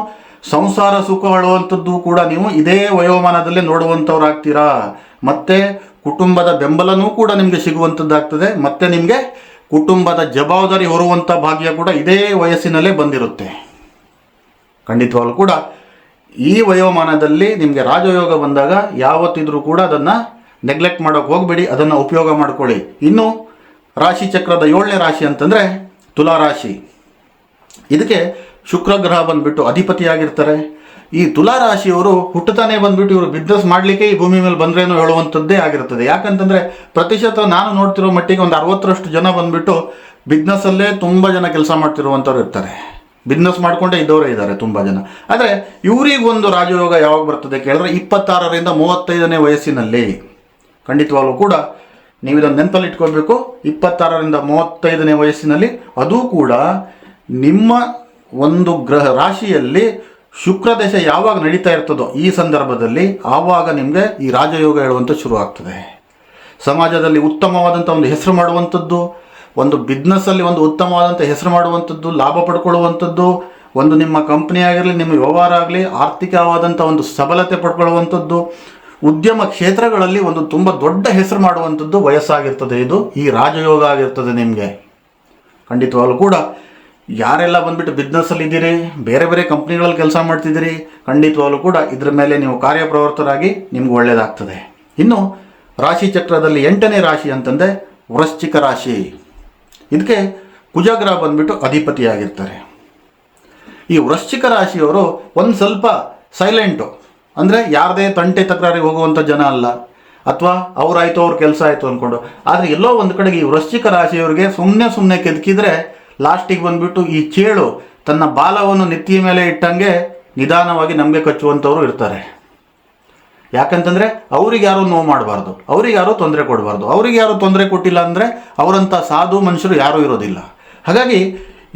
ಸಂಸಾರ ಸುಖ ಹೇಳುವಂಥದ್ದು ಕೂಡ ನೀವು ಇದೇ ವಯೋಮಾನದಲ್ಲಿ ನೋಡುವಂಥವ್ರಾಗ್ತೀರಾ? ಮತ್ತೆ ಕುಟುಂಬದ ಬೆಂಬಲನೂ ಕೂಡ ನಿಮಗೆ ಸಿಗುವಂಥದ್ದಾಗ್ತದೆ. ಮತ್ತೆ ನಿಮಗೆ ಕುಟುಂಬದ ಜವಾಬ್ದಾರಿ ಹೊರುವಂಥ ಭಾಗ್ಯ ಕೂಡ ಇದೇ ವಯಸ್ಸಿನಲ್ಲೇ ಬಂದಿರುತ್ತೆ. ಖಂಡಿತವಾಗ್ಲೂ ಕೂಡ ಈ ವಯೋಮಾನದಲ್ಲಿ ನಿಮಗೆ ರಾಜಯೋಗ ಬಂದಾಗ ಯಾವತ್ತಿದ್ರೂ ಕೂಡ ಅದನ್ನು ನೆಗ್ಲೆಕ್ಟ್ ಮಾಡೋಕೆ ಹೋಗಬೇಡಿ, ಅದನ್ನು ಉಪಯೋಗ ಮಾಡಿಕೊಳ್ಳಿ. ಇನ್ನು ರಾಶಿ ಚಕ್ರದ ಏಳನೇ ರಾಶಿ ಅಂತಂದರೆ ತುಲಾ ರಾಶಿ ಇದಕ್ಕೆ ಶುಕ್ರ ಗ್ರಹ ಬಂದ್ಬಿಟ್ಟು ಅಧಿಪತಿಯಾಗಿರ್ತಾರೆ. ಈ ತುಲಾರಾಶಿಯವರು ಹುಟ್ಟುತ್ತಾನೆ ಬಂದ್ಬಿಟ್ಟು ಇವರು ಬಿಸ್ನೆಸ್ ಮಾಡಲಿಕ್ಕೆ ಈ ಭೂಮಿ ಮೇಲೆ ಬಂದ್ರೇನು ಹೇಳುವಂಥದ್ದೇ ಆಗಿರ್ತದೆ. ಯಾಕಂತಂದರೆ ಪ್ರತಿಶತ ನಾನು ನೋಡ್ತಿರೋ ಮಟ್ಟಿಗೆ ಒಂದು ಅರವತ್ತರಷ್ಟು ಜನ ಬಂದ್ಬಿಟ್ಟು ಬಿಸ್ನೆಸ್ಸಲ್ಲೇ ತುಂಬ ಜನ ಕೆಲಸ ಮಾಡ್ತಿರುವಂಥವ್ರು ಇರ್ತಾರೆ. ಬಿಸ್ನೆಸ್ ಮಾಡಿಕೊಂಡೇ ಇದ್ದವರೇ ಇದ್ದಾರೆ ತುಂಬ ಜನ. ಆದರೆ ಇವರಿಗೊಂದು ರಾಜಯೋಗ ಯಾವಾಗ ಬರ್ತದೆ ಕೇಳಿದ್ರೆ ಇಪ್ಪತ್ತಾರರಿಂದ ಮೂವತ್ತೈದನೇ ವಯಸ್ಸಿನಲ್ಲಿ. ಖಂಡಿತವಾಗ್ಲೂ ಕೂಡ ನೀವು ಇದನ್ನು ನೆನಪಲ್ಲಿ ಇಟ್ಕೊಳ್ಬೇಕು, ಇಪ್ಪತ್ತಾರರಿಂದ ಮೂವತ್ತೈದನೇ ವಯಸ್ಸಿನಲ್ಲಿ, ಅದು ಕೂಡ ನಿಮ್ಮ ಒಂದು ಗ್ರಹ ರಾಶಿಯಲ್ಲಿ ಶುಕ್ರ ದಶ ಯಾವಾಗ ನಡೀತಾ ಇರ್ತದೋ ಈ ಸಂದರ್ಭದಲ್ಲಿ ಆವಾಗ ನಿಮಗೆ ಈ ರಾಜಯೋಗ ಹೇಳುವಂಥ ಶುರು ಆಗ್ತದೆ ಸಮಾಜದಲ್ಲಿ ಉತ್ತಮವಾದಂಥ ಒಂದು ಹೆಸರು ಮಾಡುವಂಥದ್ದು ಒಂದು ಬಿಸ್ನೆಸ್ಸಲ್ಲಿ ಒಂದು ಉತ್ತಮವಾದಂಥ ಹೆಸರು ಮಾಡುವಂಥದ್ದು ಲಾಭ ಪಡ್ಕೊಳ್ಳುವಂಥದ್ದು ಒಂದು ನಿಮ್ಮ ಕಂಪ್ನಿ ಆಗಿರಲಿ, ನಿಮ್ಮ ವ್ಯವಹಾರ ಆಗಲಿ ಆರ್ಥಿಕವಾದಂಥ ಒಂದು ಸಬಲತೆ ಪಡ್ಕೊಳ್ಳುವಂಥದ್ದು ಉದ್ಯಮ ಕ್ಷೇತ್ರಗಳಲ್ಲಿ ಒಂದು ತುಂಬ ದೊಡ್ಡ ಹೆಸರು ಮಾಡುವಂಥದ್ದು ವಯಸ್ಸಾಗಿರ್ತದೆ ಇದು, ಈ ರಾಜಯೋಗ ಆಗಿರ್ತದೆ ನಿಮಗೆ. ಖಂಡಿತವಾಗಲೂ ಕೂಡ ಯಾರೆಲ್ಲ ಬಂದ್ಬಿಟ್ಟು ಬಿಸ್ನೆಸ್ಸಲ್ಲಿ ಇದ್ದೀರಿ, ಬೇರೆ ಬೇರೆ ಕಂಪ್ನಿಗಳಲ್ಲಿ ಕೆಲಸ ಮಾಡ್ತಿದ್ದೀರಿ, ಖಂಡಿತವಾಗಲೂ ಕೂಡ ಇದರ ಮೇಲೆ ನೀವು ಕಾರ್ಯಪ್ರವೃತ್ತರಾಗಿ ನಿಮ್ಗೆ ಒಳ್ಳೆಯದಾಗ್ತದೆ ಇನ್ನು, ರಾಶಿ ಚಕ್ರದಲ್ಲಿ ಎಂಟನೇ ರಾಶಿ ಅಂತಂದರೆ ವೃಶ್ಚಿಕ ರಾಶಿ. ಇದಕ್ಕೆ ಕುಜಗ್ರಹ ಬಂದ್ಬಿಟ್ಟು ಅಧಿಪತಿಯಾಗಿರ್ತಾರೆ. ಈ ವೃಶ್ಚಿಕ ರಾಶಿಯವರು ಒಂದು ಸ್ವಲ್ಪ ಸೈಲೆಂಟು ಅಂದರೆ ಯಾರದೇ ತಂಟೆ ತಕರಾರಿಗೆ ಹೋಗುವಂಥ ಜನ ಅಲ್ಲ. ಅಥವಾ ಅವರಾಯಿತು, ಅವ್ರ ಕೆಲಸ ಆಯಿತು ಅಂದ್ಕೊಂಡು ಆದರೆ ಎಲ್ಲೋ ಒಂದು ಕಡೆಗೆ ಈ ವೃಶ್ಚಿಕ ರಾಶಿಯವರಿಗೆ ಸುಮ್ಮನೆ ಸುಮ್ಮನೆ ಕೆದಕಿದ್ರೆ ಲಾಸ್ಟಿಗೆ ಬಂದ್ಬಿಟ್ಟು ಈ ಚೇಳು ತನ್ನ ಬಾಲವನ್ನು ನೆತ್ತಿಯ ಮೇಲೆ ಇಟ್ಟಂಗೆ ನಿಧಾನವಾಗಿ ನಮಗೆ ಕಚ್ಚುವಂಥವ್ರು ಇರ್ತಾರೆ. ಯಾಕಂತಂದರೆ ಅವ್ರಿಗೆ ಯಾರೂ ನೋವು ಮಾಡಬಾರ್ದು, ಅವ್ರಿಗೆ ಯಾರೂ ತೊಂದರೆ ಕೊಡಬಾರ್ದು, ಅವ್ರಿಗೆ ಯಾರೂ ತೊಂದರೆ ಕೊಟ್ಟಿಲ್ಲ ಅಂದರೆ ಅವರಂಥ ಸಾಧು ಮನುಷ್ಯರು ಯಾರೂ ಇರೋದಿಲ್ಲ. ಹಾಗಾಗಿ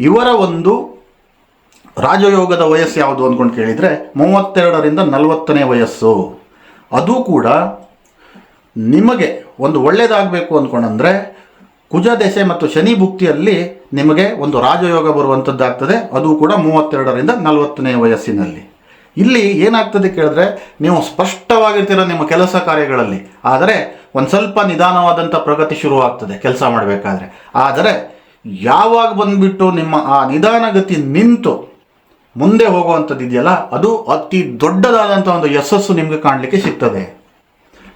ಇವರ ಒಂದು ರಾಜಯೋಗದ ವಯಸ್ಸು ಯಾವುದು ಅಂದ್ಕೊಂಡು ಕೇಳಿದರೆ ಮೂವತ್ತೆರಡರಿಂದ ನಲವತ್ತನೇ ವಯಸ್ಸು. ಅದು ಕೂಡ ನಿಮಗೆ ಒಂದು ಒಳ್ಳೆಯದಾಗಬೇಕು ಅಂದ್ಕೊಂಡಂದರೆ ಕುಜ ದೆಸೆ ಮತ್ತು ಶನಿ ಭುಕ್ತಿಯಲ್ಲಿ ನಿಮಗೆ ಒಂದು ರಾಜಯೋಗ ಬರುವಂಥದ್ದಾಗ್ತದೆ ಅದು ಕೂಡ ಮೂವತ್ತೆರಡರಿಂದ ನಲವತ್ತನೇ ವಯಸ್ಸಿನಲ್ಲಿ. ಇಲ್ಲಿ ಏನಾಗ್ತದೆ ಕೇಳಿದ್ರೆ, ನೀವು ಸ್ಪಷ್ಟವಾಗಿರ್ತೀರ ನಿಮ್ಮ ಕೆಲಸ ಕಾರ್ಯಗಳಲ್ಲಿ. ಆದರೆ, ಒಂದು ಸ್ವಲ್ಪ ನಿಧಾನವಾದಂಥ ಪ್ರಗತಿ ಶುರುವಾಗ್ತದೆ ಕೆಲಸ ಮಾಡಬೇಕಾದ್ರೆ. ಆದರೆ, ಯಾವಾಗ ಬಂದ್ಬಿಟ್ಟು ನಿಮ್ಮ ಆ ನಿಧಾನಗತಿ ನಿಂತು ಮುಂದೆ ಹೋಗುವಂಥದ್ದು ಇದೆಯಲ್ಲ ಅದು ಅತಿ ದೊಡ್ಡದಾದಂಥ ಒಂದು ಯಶಸ್ಸು ನಿಮಗೆ ಕಾಣಲಿಕ್ಕೆ ಸಿಗ್ತದೆ.